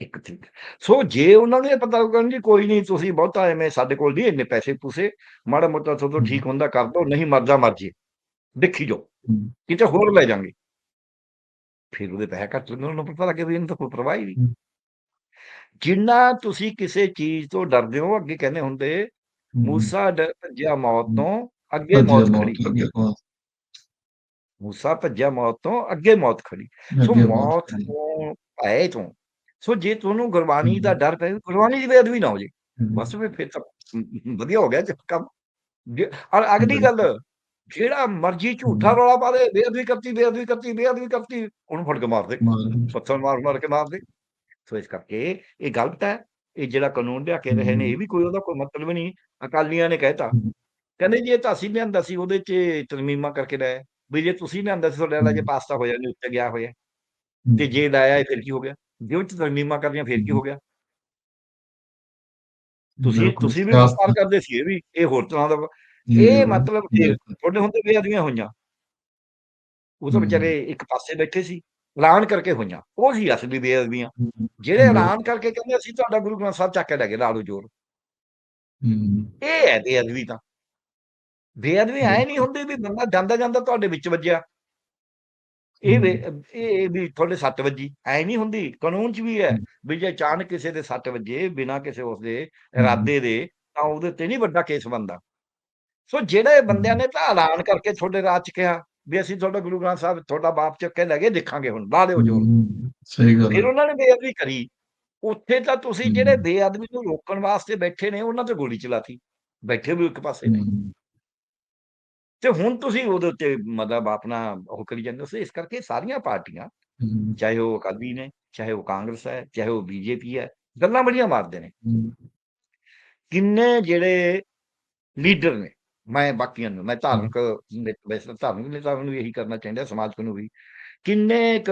ਇੱਕ ਤਰੀਕ ਸੋ ਜੇ ਉਹਨਾਂ ਨੂੰ ਇਹ ਪਤਾ ਲੱਗਣ ਜੀ ਕੋਈ ਨਹੀਂ ਤੁਸੀਂ ਬਹੁਤਾ ਐਵੇਂ ਸਾਡੇ ਕੋਲ ਨਹੀਂ ਇੰਨੇ ਪੈਸੇ ਪੂਸੇ ਮਾੜਾ ਮੋਟਾ ਤੋਂ। ਠੀਕ ਹੁੰਦਾ ਕਰ ਦੋ ਨਹੀਂ ਮਰਦਾ ਮਰ ਜੇ ਦੇਖੀ ਜੋ। ਕਿਤੇ ਹੋਰ ਲੈ ਜਾਾਂਗੇ ਫਿਰ ਉਹਦੇ ਪੈਸੇ ਘੱਟ ਲੱਗਣ ਉਹਨੂੰ ਪਤਾ ਲੱਗੇ ਵੀ ਇਹਨੂੰ ਤਾਂ ਕੋਈ ਪਰਵਾਹ ਹੀ ਨਹੀਂ ਹੂੰ। ਜਿੰਨਾ ਤੁਸੀਂ ਕਿਸੇ ਚੀਜ਼ ਤੋਂ ਡਰਦੇ ਹੋ ਅੱਗੇ ਕਹਿੰਦੇ ਹੁੰਦੇ ਹੂੰ। ਮੂਸਾ ਭੱਜਿਆ ਮੌਤ ਹੂੰ। ਤੋਂ ਅੱਗੇ ਮੌਤ ਖੜੀ ਤੋਂ ਮੂਸਾ ਭੱਜਿਆ ਮੌਤ ਤੋਂ ਅੱਗੇ ਮੌਤ ਖੜੀ ਸੋ ਮੌਤ। ਤੋਂ ਭੈ ਤੋਂ ਸੋ ਜੇ ਤੁਹਾਨੂੰ ਗੁਰਬਾਣੀ ਦਾ ਹੂੰ। ਡਰ ਪਏ ਗੁਰਬਾਣੀ ਦੀ ਬੇਅਦਬੀ ਨਾ ਹੋ ਜੇ ਹੂੰ। ਬਸ ਫਿਰ ਤਾਂ ਵਧੀਆ ਹੋ ਗਿਆ ਜੇ ਕੰਮ ਔਰ ਅਗਲੀ ਗੱਲ ਜਿਹੜਾ ਮਰਜ਼ੀ ਝੂਠਾ। ਰੌਲਾ ਪਾ ਦੇ ਬੇਅਦਬੀ ਕਰਤੀ ਬੇਅਦਬੀ ਕਰਤੀ ਬੇਅਦਬੀ ਕਰਤੀ ਉਹਨੂੰ ਫੜ ਕੇ ਮਾਰ ਦੇ। ਪੱਥਰ ਮਾਰ ਮਾਰ ਕੇ ਮਾਰ ਦੇ। ਸੋ ਇਸ ਕਰਕੇ ਇਹ ਗਲਤ ਹੈ ਇਹ ਜਿਹੜਾ ਕਾਨੂੰਨ ਲਿਆ ਕੇ ਰਹੇ ਨੇ ਇਹ ਵੀ ਕੋਈ ਉਹਦਾ ਕੋਈ ਮਤਲਬ ਨਹੀਂ ਅਕਾਲੀਆਂ ਨੇ ਕਹਿਤਾ। ਕਹਿੰਦੇ ਜੀ ਇਹ ਤਾਂ ਅਸੀਂ ਲਿਆਂਦਾ ਸੀ ਉਹਦੇ 'ਚ ਤਰਮੀਮਾਂ ਕਰਕੇ ਲਾਇਆ ਵੀ ਜੇ ਤੁਸੀਂ ਲਿਆਂਦਾ ਸੀ ਤੁਹਾਡੇ ਵਾਲਾ ਜੇ। ਪਾਸਤਾ ਹੋ ਨਹੀਂ ਉੱਤੇ ਗਿਆ ਹੋਇਆ। ਤੇ ਜੇ ਲਾਇਆ ਫਿਰ ਕੀ ਹੋ ਗਿਆ? ਜੇ ਉਹ 'ਚ ਤਰਮੀਮਾਂ ਕਰਦੀਆਂ ਫਿਰ ਕੀ ਹੋ ਗਿਆ? ਤੁਸੀਂ ਤੁਸੀਂ ਵੀ ਵਿਸਤਾਰ ਕਰਦੇ ਸੀ ਇਹ ਵੀ ਇਹ ਹੋਰ ਤਰ੍ਹਾਂ ਦਾ ਇਹ ਮਤਲਬ। ਤੁਹਾਡੇ ਹੁੰਦੇ ਬੇਅਦਬੀਆਂ ਹੋਈਆਂ। ਉਹ ਤਾਂ। ਵਿਚਾਰੇ ਇੱਕ ਪਾਸੇ ਬੈਠੇ ਸੀ ਐਲਾਨ ਕਰਕੇ ਹੋਈਆਂ। ਉਹ ਸੀ ਅਸਲੀ ਬੇਅਦਬੀਆਂ। ਜਿਹੜੇ ਐਲਾਨ ਕਰਕੇ ਕਹਿੰਦੇ ਅਸੀਂ ਤੁਹਾਡਾ ਗੁਰੂ ਗ੍ਰੰਥ ਸਾਹਿਬ ਚੱਕ ਕੇ ਲੈ ਗਏ ਲਾੜੂ ਜੋਰ। ਇਹ ਹੈ ਬੇਅਦਬੀ ਤਾਂ। ਬੇਅਦਬੀ ਐ ਨਹੀਂ ਹੁੰਦੀ ਵੀ ਬੰਦਾ ਜਾਂਦਾ ਜਾਂਦਾ ਤੁਹਾਡੇ ਵਿੱਚ ਵੱਜਿਆ। ਇਹ ਇਹ ਵੀ ਤੁਹਾਡੇ ਸੱਟ ਵੱਜੀ। ਐ ਨਹੀਂ ਹੁੰਦੀ। ਕਾਨੂੰਨ 'ਚ ਵੀ ਹੈ। ਵੀ ਜੇ ਅਚਾਨਕ ਕਿਸੇ ਦੇ ਸੱਟ ਵੱਜੇ ਬਿਨਾਂ ਕਿਸੇ ਉਸਦੇ ਇਰਾਦੇ ਦੇ ਤਾਂ ਉਹਦੇ ਤੇ ਨਹੀਂ ਵੱਡਾ ਕੇਸ ਬਣਦਾ। ਸੋ ਜਿਹੜੇ ਬੰਦਿਆਂ ਨੇ ਤਾਂ ਐਲਾਨ ਕਰਕੇ ਤੁਹਾਡੇ ਰਾਜ 'ਚ ਕਿਹਾ ਵੀ ਅਸੀਂ ਤੁਹਾਡਾ ਗੁਰੂ ਗ੍ਰੰਥ ਸਾਹਿਬ ਤੁਹਾਡਾ ਬਾਪ ਚੱਕ ਕੇ ਲੈ ਗਏ ਦੇਖਾਂਗੇ ਹੁਣ ਲਾ ਦਿਓ ਜੋਰ। ਸਹੀ ਗੱਲ ਫਿਰ ਉਹਨਾਂ ਨੇ ਬੇਅਦਬੀ ਕਰੀ ਉੱਥੇ ਤਾਂ ਤੁਸੀਂ ਜਿਹੜੇ। ਬੇਅਦਬੀ ਨੂੰ ਰੋਕਣ ਵਾਸਤੇ ਬੈਠੇ ਨੇ ਉਹਨਾਂ ਤੇ ਗੋਲੀ ਚਲਾਤੀ ਬੈਠੇ ਵੀ ਇੱਕ ਪਾਸੇ ਨੇ। ਤੇ ਹੁਣ ਤੁਸੀਂ ਉਹਦੇ ਉੱਤੇ ਮਤਲਬ ਆਪਣਾ ਉਹ ਕਰੀ ਜਾਂਦੇ ਹੋ ਸੋ ਇਸ ਕਰਕੇ ਸਾਰੀਆਂ ਪਾਰਟੀਆਂ। ਚਾਹੇ ਉਹ ਅਕਾਲੀ ਨੇ ਚਾਹੇ ਉਹ ਕਾਂਗਰਸ ਹੈ ਚਾਹੇ ਉਹ ਬੀਜੇਪੀ ਹੈ ਗੱਲਾਂ ਬੜੀਆਂ ਮਾਰਦੇ ਨੇ। ਕਿੰਨੇ ਜਿਹੜੇ ਲੀਡਰ ਨੇ ਮੈਂ ਬਾਕੀਆਂ ਨੂੰ ਮੈਂ ਧਾਰਮਿਕ ਨੇ- ਵੈਸੇ ਧਾਰਮਿਕ ਨੇਤਾਵਾਂ ਨੂੰ ਇਹੀ ਕਰਨਾ ਚਾਹੀਦਾ ਸਮਾਜਿਕ ਨੂੰ ਵੀ। ਕਿੰਨੇ ਕ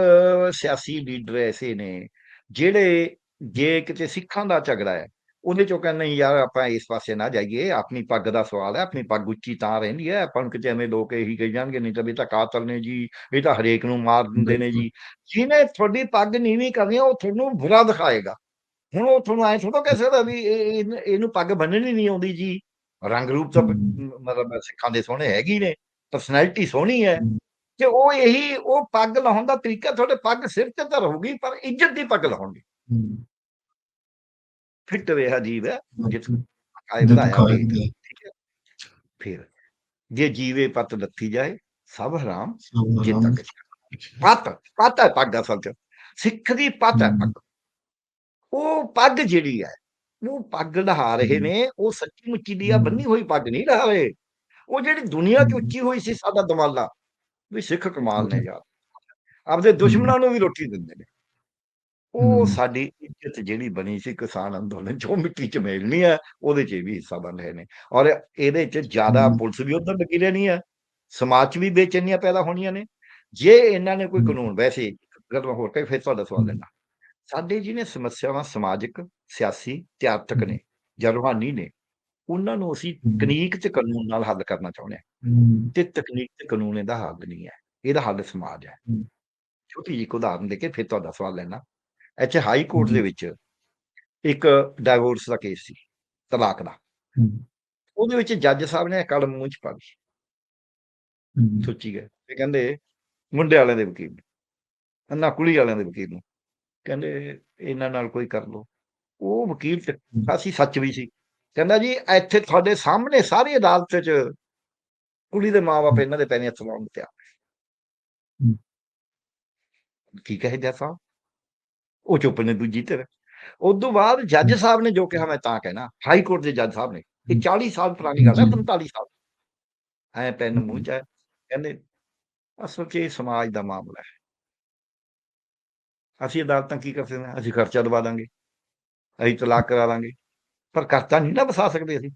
ਸਿਆਸੀ ਲੀਡਰ ਐਸੇ ਨੇ ਜਿਹੜੇ ਜੇ ਕਿਤੇ ਸਿੱਖਾਂ ਦਾ ਝਗੜਾ ਹੈ ਉਹਦੇ ਚੋਂ ਕਹਿੰਦੇ ਨਹੀਂ ਯਾਰ ਆਪਾਂ ਇਸ ਪਾਸੇ ਨਾ ਜਾਈਏ ਆਪਣੀ ਪੱਗ ਦਾ ਸਵਾਲ ਹੈ ਆਪਣੀ ਪੱਗ ਉੱਚੀ ਤਾਂ ਰਹਿੰਦੀ ਹੈ ਆਪਾਂ ਨੂੰ ਕਿਤੇ ਐਵੇਂ ਲੋਕ ਇਹੀ ਕਹੀ ਜਾਣਗੇ ਨਹੀਂ ਤਾਂ ਵੀ ਤਾਂ ਕਾਤਲ ਨੇ ਜੀ ਇਹ ਤਾਂ ਹਰੇਕ ਨੂੰ ਮਾਰ ਦਿੰਦੇ ਨੇ ਜੀ। ਜਿਹਨੇ ਤੁਹਾਡੀ ਪੱਗ ਨੀਵੀਂ ਕਰਨੀ ਉਹ ਤੁਹਾਨੂੰ ਬੁਰਾ ਦਿਖਾਏਗਾ। ਹੁਣ ਉਹ ਤੁਹਾਨੂੰ ਐ ਥੋੜਾ ਕਹਿ ਸਕਦਾ ਵੀ ਇਹ- ਇਹ- ਇਹਨੂੰ ਪੱਗ ਬੰਨਣੀ ਨਹੀਂ ਆਉਂਦੀ ਜੀ। ਰੰਗ ਰੂਪ ਤਾਂ। ਮਤਲਬ ਸਿੱਖਾਂ ਦੇ ਸੋਹਣੇ ਹੈਗੀ ਨੇ ਪਰਸਨੈਲਿਟੀ ਸੋਹਣੀ ਹੈ। ਤੇ ਉਹ ਇਹੀ ਉਹ ਪੱਗ ਲਾਉਣ ਦਾ ਤਰੀਕਾ ਤੁਹਾਡੇ ਪੱਗ ਸਿਰ ਤੇ ਤਾਂ ਰਹੂਗੀ ਪਰ ਇੱਜ਼ਤ ਦੀ ਪੱਗ ਲਾਉਣਗੇ। ਫਿੱਟ ਵੇ ਅਜੀਬ ਹੈ ਹੂੰ। ਕਾਇ ਹੈ ਫਿਰ ਜੇ ਜੀਵੇ ਪਤ ਲੱਥੀ ਜਾਏ ਸਭ ਹਰਾਮ ਜੇ। ਤੱਕ ਪਤ ਪਤ ਹੈ ਪੱਗ ਅਸਲ ਚ ਸਿੱਖ ਦੀ ਪਤ ਹੈ। ਪੱਗ ਉਹ ਪੱਗ ਜਿਹੜੀ ਹੈ ਉਹ ਪੱਗ ਲਹਾ ਰਹੇ। ਨੇ ਉਹ ਸੱਚੀ ਮੁੱਚੀ ਦੀ ਆ। ਬੰਨੀ ਹੋਈ ਪੱਗ ਨਹੀਂ ਲਹਾ ਰਹੇ ਉਹ ਜਿਹੜੀ ਦੁਨੀਆ 'ਚ। ਉੱਚੀ ਹੋਈ ਸੀ ਸਾਡਾ ਦਮਾਲਾ ਵੀ ਸਿੱਖ ਕਮਾਲ ਨੇ। ਯਾਰ ਆਪਦੇ ਦੁਸ਼ਮਣਾਂ ਨੂੰ ਵੀ ਰੋਟੀ ਦਿੰਦੇ ਨੇ ਉਹ। ਸਾਡੀ ਇੱਜ਼ਤ ਜਿਹੜੀ ਬਣੀ ਸੀ ਕਿਸਾਨ ਅੰਦੋਲਨ ਜੋ ਮਿੱਟੀ 'ਚ ਮਿਲਣੀ ਹੈ ਉਹਦੇ 'ਚ ਵੀ ਹਿੱਸਾ ਬਣ ਰਹੇ ਨੇ ਔਰ ਇਹਦੇ 'ਚ ਜ਼ਿਆਦਾ। ਪੁਲਿਸ ਵੀ ਉਧਰ ਲੱਗੀ ਰਹਿਣੀ ਹੈ ਸਮਾਜ 'ਚ ਵੀ ਬੇਚੈਨੀਆਂ ਪੈਦਾ ਹੋਣੀਆਂ ਨੇ ਜੇ ਇਹਨਾਂ ਨੇ ਕੋਈ। ਕਾਨੂੰਨ ਵੈਸੇ ਮੈਂ ਹੋਰ ਕਹੇ ਫਿਰ ਤੁਹਾਡਾ ਸਵਾਲ। ਲੈਣਾ ਸਾਡੇ ਜਿਹਨੇ ਸਮੱਸਿਆਵਾਂ ਸਮਾਜਿਕ ਸਿਆਸੀ ਤੇ ਆਰਥਿਕ। ਨੇ ਜਾਂ ਰੂਹਾਨੀ ਨੇ ਉਹਨਾਂ ਨੂੰ ਅਸੀਂ। ਤਕਨੀਕ ਤੇ ਕਾਨੂੰਨ ਨਾਲ ਹੱਲ ਕਰਨਾ ਚਾਹੁੰਦੇ ਹਾਂ। ਤੇ ਤਕਨੀਕ ਤੇ ਕਾਨੂੰਨ ਇਹਦਾ ਹੱਲ ਨਹੀਂ ਹੈ ਇਹਦਾ ਹੱਲ ਸਮਾਜ ਹੈ। ਛੋਟੀ ਜਿਹੀ ਉਦਾਹਰਨ ਦੇ ਕੇ ਫਿਰ ਤੁਹਾਡਾ ਸਵਾਲ ਲੈਣਾ ਇੱਥੇ ਹਾਈ ਕੋਰਟ ਦੇ। ਵਿੱਚ ਇੱਕ ਡਾਈਵੋਰਸ ਦਾ ਕੇਸ ਸੀ ਤਲਾਕ ਦਾ। ਉਹਦੇ ਵਿੱਚ ਜੱਜ ਸਾਹਿਬ ਨੇ ਕਲਮ ਮੂੰਹ ਚ ਪਾ ਲਈ। ਸੋਚੀ ਗਏ ਤੇ ਕਹਿੰਦੇ ਮੁੰਡੇ ਵਾਲਿਆਂ ਦੇ ਵਕੀਲ ਨੂੰ ਨਾ ਕੁੜੀ ਵਾਲਿਆਂ ਦੇ ਵਕੀਲ ਨੂੰ ਕਹਿੰਦੇ ਇਹਨਾਂ ਨਾਲ ਕੋਈ ਕਰ ਲੋ ਉਹ ਵਕੀਲ ਤੇ ਖਾਸੀ ਸੱਚ ਵੀ ਸੀ। ਕਹਿੰਦਾ ਜੀ ਇੱਥੇ ਤੁਹਾਡੇ ਸਾਹਮਣੇ ਸਾਰੀ ਅਦਾਲਤ 'ਚ ਕੁੜੀ ਦੇ ਮਾਪੇ ਇਹਨਾਂ ਦੇ ਪੈਣੇ ਹੱਥ ਲਾਉਣ ਤਿਆਰ ਹਮ। ਕੀ ਕਹੇ ਸਾਹਿਬ? ਉਹ ਚੁੱਪ ਨੇ ਦੂਜੀ ਧਿਰ। ਉਸ ਤੋਂ ਬਾਅਦ ਜੱਜ ਸਾਹਿਬ ਨੇ ਜੋ ਕਿਹਾ ਮੈਂ ਤਾਂ ਕਹਿਣਾ। ਹਾਈ ਕੋਰਟ ਦੇ ਜੱਜ ਸਾਹਿਬ ਨੇ ਇਹ ਹੂੰ। 40 ਸਾਲ ਪੁਰਾਣੀ ਗੱਲ ਹੈ ਜੀ। 45 ਸਾਲ। ਐ ਪੈਨ ਮੂੰਹ। ਚ ਕਹਿੰਦੇ ਅਸਲ 'ਚ ਇਹ ਸਮਾਜ ਦਾ ਮਾਮਲਾ ਹੈ। ਅਸੀਂ ਅਦਾਲਤਾਂ ਕੀ ਕਰ ਸਕਦੇ ਹਾਂ? ਅਸੀਂ ਖਰਚਾ ਦਵਾ ਦਾਂਗੇ। ਅਸੀਂ ਤਲਾਕ ਕਰਾ ਦਾਂਗੇ। ਪਰ ਕਰਤਾ ਨਹੀਂ ਨਾ ਵਸਾ ਸਕਦੇ ਅਸੀਂ।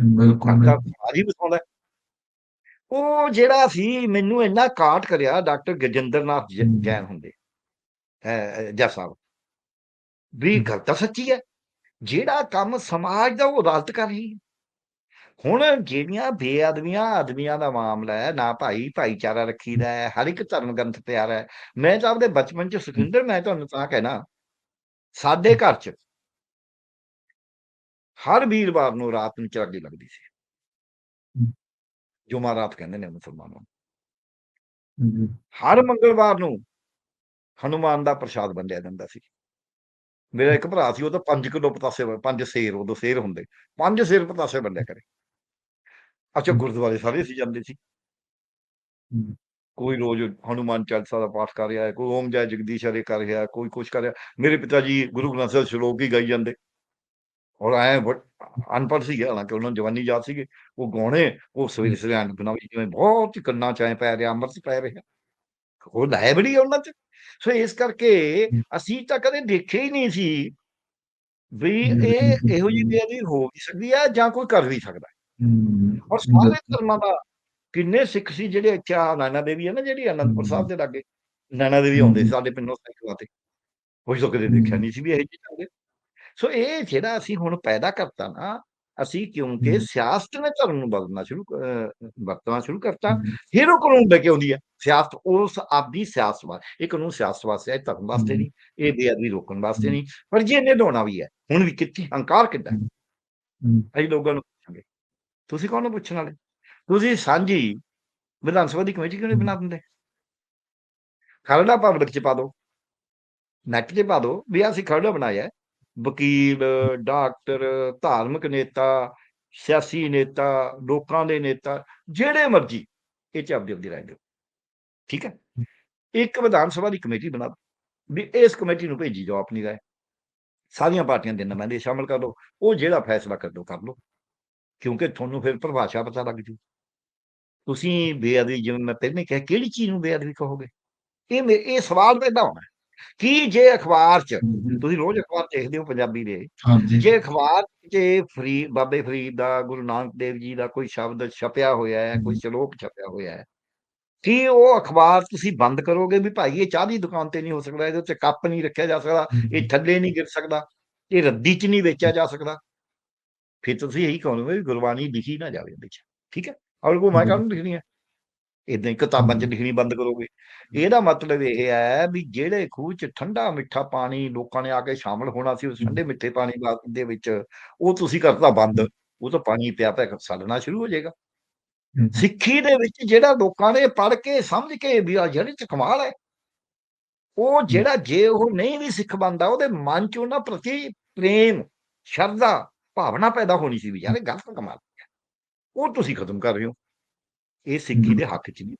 ਬਿਲਕੁਲ, ਹੀ ਵਸਾਉਂਦਾ। ਉਹ ਜਿਹੜਾ ਸੀ ਮੈਨੂੰ ਇੰਨਾ ਕਾਟ ਕਰਿਆ ਡਾਕਟਰ ਗਜਿੰਦਰ ਨਾਥ ਜ- ਹੂੰ। ਜੈਨ ਹੁੰਦੇ। ਜੱਜ ਸਾਹਿਬ। ਵੀ। ਗੱਲ ਤਾਂ ਸੱਚੀ ਹੈ? ਜਿਹੜਾ ਕੰਮ ਸਮਾਜ ਦਾ ਉਹ ਅਦਾਲਤ ਕਰ ਰਹੀ ਹੈ। ਹੁਣ ਜਿਹੜੀਆਂ ਬੇਅਦਬੀਆਂ ਆਦਮੀਆਂ ਦਾ ਮਾਮਲਾ ਹੈ ਨਾ ਭਾਈ ਭਾਈਚਾਰਾ ਰੱਖੀਦਾ ਹੈ ਹਰ ਇੱਕ ਧਰਮ ਗ੍ਰੰਥ ਪਿਆਰਾ ਹੈ। ਮੈਂ ਤਾਂ ਆਪਦੇ ਬਚਪਨ ਚ ਸੁਖਿੰਦਰ ਮੈਂ ਤੁਹਾਨੂੰ ਤਾਂ ਕਹਿਣਾ ਸਾਡੇ ਘਰ ਚ ਹਰ ਵੀਰਵਾਰ ਨੂੰ ਰਾਤ ਨੂੰ ਚਰਾਗੀ ਲੱਗਦੀ ਸੀ। ਜੁਮਾ ਰਾਤ ਕਹਿੰਦੇ ਨੇ ਮੁਸਲਮਾਨਾਂ। ਹਰ ਮੰਗਲਵਾਰ ਨੂੰ ਹਨੂਮਾਨ ਦਾ ਪ੍ਰਸ਼ਾਦ ਵੰਡਿਆ ਜਾਂਦਾ ਸੀ। ਮੇਰਾ ਇੱਕ ਭਰਾ ਸੀ ਉਹ ਤਾਂ 5 ਕਿਲੋ ਪਤਾਸੇ ਪੰਜ ਸੇਰ ਉਦੋਂ ਸੇਰ ਹੁੰਦੇ। ਪੰਜ ਸੇਰ ਪਤਾਸੇ ਵੰਡਿਆ ਕਰੇ। ਅੱਛਾ। ਗੁਰਦੁਆਰੇ ਸਾਰੇ ਅਸੀਂ ਜਾਂਦੇ ਸੀ। ਕੋਈ ਰੋਜ਼ ਹਨੂਮਾਨ ਚਾਲੀਸਾ ਦਾ ਪਾਠ ਕਰ ਰਿਹਾ ਹੈ ਕੋਈ ਓਮ ਜੈ ਜਗਦੀਸ਼ ਹਰੇ ਕਰ ਰਿਹਾ ਕੋਈ ਕੁਛ ਕਰ ਰਿਹਾ ਮੇਰੇ ਪਿਤਾ ਜੀ ਗੁਰੂ ਗ੍ਰੰਥ ਸਾਹਿਬ ਸ਼ਲੋਕ ਹੀ ਗਾਈ ਜਾਂਦੇ ਔਰ ਐ ਅਨਪੜ੍ਹ ਸੀਗੇ ਹਾਲਾਂਕਿ ਉਹਨਾਂ ਨੂੰ ਜਵਾਨੀ ਯਾਦ ਸੀਗੇ ਉਹ ਗਾਉਣੇ ਉਹ ਸਵੇਰੇ ਸਵੇਰੇ ਐਂ ਬਣਾਈ ਜਿਵੇਂ ਬਹੁਤ ਹੀ ਕੰਨਾਂ ਚ ਐ ਪੈ ਰਿਹਾ ਅੰਮ੍ਰਿਤ ਪੈ ਰਿਹਾ ਉਹ ਲਾਇਬ੍ਰੇਰੀ ਉਹਨਾਂ ਚ ਸੋ ਇਸ ਕਰਕੇ। ਅਸੀਂ ਤਾਂ ਕਦੇ ਦੇਖਿਆ ਹੀ ਨਹੀਂ ਸੀ ਵੀ ਇਹ ਇਹੋ ਜਿਹੀ। ਬੇਅਦਬੀ ਹੋ ਵੀ ਸਕਦੀ ਹੈ ਜਾਂ ਕੋਈ ਕਰ ਵੀ ਸਕਦਾ। ਔਰ ਸਾਰੇ। ਧਰਮਾਂ ਦਾ ਕਿੰਨੇ ਸਿੱਖ ਸੀ ਜਿਹੜੇ ਆ ਨੈਣਾ ਦੇਵੀ ਹੈ ਨਾ ਜਿਹੜੀ ਅਨੰਦਪੁਰ ਸਾਹਿਬ। ਦੇ ਲਾਗੇ ਨੈਣਾ ਦੇਵੀ ਆਉਂਦੇ। ਸਾਡੇ ਪਿੰਡੋਂ ਸਾਈਕਲਾਂ ਤੇ ਉਹ ਤਾਂ ਕਦੇ ਦੇਖਿਆ। ਨਹੀਂ ਸੀ ਵੀ ਇਹ ਚੀਜ਼ਾਂ ਹੁੰਦੇ ਸੋ ਇਹ ਜਿਹੜਾ ਅਸੀਂ ਹੁਣ ਪੈਦਾ ਕਰਤਾ ਨਾ ਅਸੀਂ ਕਿਉਂਕਿ। ਸਿਆਸਤ ਨੇ ਧਰਮ ਨੂੰ ਬਦਲਣਾ ਸ਼ੁਰੂ ਵਰਤਣਾ ਸ਼ੁਰੂ ਕਰਤਾ ਹੂੰ। ਫਿਰ ਉਹ ਕਾਨੂੰਨ ਲੈ ਕੇ ਆਉਂਦੀ ਹੈ ਸਿਆਸਤ ਉਸ ਆਪਦੀ ਸਿਆਸਤ ਵਾ ਇਹ ਕਾਨੂੰਨ ਸਿਆਸਤ ਵਾਸਤੇ ਹੈ ਧਰਮ ਵਾਸਤੇ। ਨਹੀਂ ਇਹ ਬੇਅਦਬੀ ਰੋਕਣ ਵਾਸਤੇ। ਨਹੀਂ ਪਰ ਜੇ ਇਹਨੇ ਢੋਣਾ ਵੀ ਹੈ ਹੁਣ ਵੀ ਕਿੱਥੇ ਹੰਕਾਰ ਕਿੱਦਾਂ। ਅਸੀਂ ਲੋਕਾਂ ਨੂੰ ਤੁਸੀਂ ਕੌਣ ਹੋ ਪੁੱਛਣ ਵਾਲੇ? ਤੁਸੀਂ ਸਾਂਝੀ ਵਿਧਾਨ ਸਭਾ ਦੀ ਕਮੇਟੀ ਕਿਉਂ ਨਹੀਂ ਬਣਾ ਦਿੰਦੇ? ਖਰੜਾ ਪਬਲਿਕ ਚ ਪਾ ਦਿਓ। ਨੈਟ 'ਤੇ ਪਾ ਦਿਓ ਵੀ ਅਸੀਂ ਖਰੜਾ ਬਣਾਇਆ। ਵਕੀਲ ਡਾਕਟਰ ਧਾਰਮਿਕ ਨੇਤਾ ਸਿਆਸੀ ਨੇਤਾ ਲੋਕਾਂ ਦੇ ਨੇਤਾ ਜਿਹੜੇ ਮਰਜ਼ੀ ਇਹ ਚ ਆਪਦੀ ਆਪਦੀ ਰਾਏ ਦਿਓ। ਠੀਕ ਹੈ? ਇੱਕ ਵਿਧਾਨ ਸਭਾ ਦੀ ਕਮੇਟੀ ਬਣਾ ਦਿਓ। ਵੀ ਇਸ ਕਮੇਟੀ ਨੂੰ ਭੇਜੀ ਜਾਓ ਆਪਣੀ ਰਾਏ। ਸਾਰੀਆਂ ਪਾਰਟੀਆਂ ਦੇ ਨੁਮਾਇੰਦੇ ਸ਼ਾਮਲ ਕਰ ਲਓ ਉਹ ਜਿਹੜਾ ਫੈਸਲਾ ਕਰ ਦਿਓ ਕਰ ਲਓ। ਕਿਉਂਕਿ ਤੁਹਾਨੂੰ ਫਿਰ ਪਰਿਭਾਸ਼ਾ ਪਤਾ ਲੱਗ ਜੂ ਤੁਸੀਂ ਬੇਅਦਬੀ ਜਿਵੇਂ ਮੈਂ ਪਹਿਲਾਂ ਕਿਹਾ ਕਿਹੜੀ ਚੀਜ਼ ਨੂੰ ਬੇਅਦਬੀ ਕਹੋਗੇ ਇਹ ਇਹ ਸਵਾਲ ਪੈਦਾ ਹੋਣਾ ਕਿ ਜੇ ਅਖਬਾਰ 'ਚ। ਤੁਸੀਂ ਰੋਜ਼ ਅਖਬਾਰ ਦੇਖਦੇ ਹੋ ਪੰਜਾਬੀ ਦੇ। ਜੇ ਅਖਬਾਰ 'ਚ ਫਰੀ ਬਾਬੇ ਫਰੀਦ ਦਾ ਗੁਰੂ ਨਾਨਕ ਦੇਵ ਜੀ ਦਾ ਕੋਈ ਸ਼ਬਦ ਛਪਿਆ ਹੋਇਆ ਹੈ ਕੋਈ। ਸ਼ਲੋਕ ਛਪਿਆ ਹੋਇਆ ਹੈ ਕੀ ਉਹ ਅਖਬਾਰ ਤੁਸੀਂ ਬੰਦ ਕਰੋਗੇ ਵੀ ਭਾਈ ਇਹ ਚਾਹ ਦੀ ਦੁਕਾਨ ਤੇ ਨਹੀਂ ਹੋ ਸਕਦਾ ਇਹਦੇ ਉੱਤੇ ਕੱਪ ਨਹੀਂ ਰੱਖਿਆ ਜਾ ਸਕਦਾ ਇਹ। ਥੱਲੇ ਨਹੀਂ ਗਿਰ ਸਕਦਾ ਇਹ ਰੱਦੀ 'ਚ ਨਹੀਂ ਵੇਚਿਆ ਜਾ ਸਕਦਾ ਫਿਰ ਤੁਸੀਂ ਇਹੀ ਕਹੋਗੇ ਵੀ ਗੁਰਬਾਣੀ ਲਿਖੀ ਨਾ ਜਾਵੇ ਉਹਦੇ 'ਚ ਠੀਕ ਹੈ? ਔਰ ਕੋ ਮੈਂ ਕਾਹਨੂੰ ਲਿਖਣੀ ਹੈ ਇਦਾਂ ਹੀ ਕਿਤਾਬਾਂ 'ਚ। ਲਿਖਣੀ ਬੰਦ ਕਰੋਗੇ। ਇਹਦਾ ਮਤਲਬ ਇਹ ਹੈ ਵੀ ਜਿਹੜੇ ਖੂਹ 'ਚ ਠੰਡਾ ਮਿੱਠਾ ਪਾਣੀ ਲੋਕਾਂ ਨੇ ਆ ਕੇ ਸ਼ਾਮਲ ਹੋਣਾ ਸੀ ਉਸ। ਠੰਡੇ ਮਿੱਠੇ ਪਾਣੀ ਦੇ ਵਿੱਚ ਉਹ ਤੁਸੀਂ ਕਰਤਾ ਬੰਦ ਉਹ ਤਾਂ ਪਾਣੀ ਪਿਆ ਪਿਆ ਸੜਨਾ ਸ਼ੁਰੂ ਹੋ ਜਾਏਗਾ। ਸਿੱਖੀ ਦੇ ਵਿੱਚ ਜਿਹੜਾ ਲੋਕਾਂ ਨੇ ਪੜ੍ਹ ਕੇ ਸਮਝ ਕੇ ਵੀ ਆ ਜਿਹੜੀ ਚ ਕਮਾਲ ਹੈ ਉਹ ਜਿਹੜਾ ਜੇ ਉਹ ਨਹੀਂ ਵੀ ਸਿੱਖ ਬੰਦਾ ਉਹਦੇ ਮਨ ਚ ਉਹਨਾਂ ਪ੍ਰਤੀ ਪ੍ਰੇਮ ਸ਼ਰਧਾ ਭਾਵਨਾ ਪੈਦਾ ਹੋਣੀ ਸੀ ਵੀ ਯਾਰ ਇਹ ਗਲਤ ਕਮਾਲ ਹੈ ਉਹ ਤੁਸੀਂ ਖਤਮ ਕਰ ਰਹੇ ਹੋ। ਇਹ ਸਿੱਖੀ ਦੇ ਹੱਕ ਚ ਨਹੀਂ।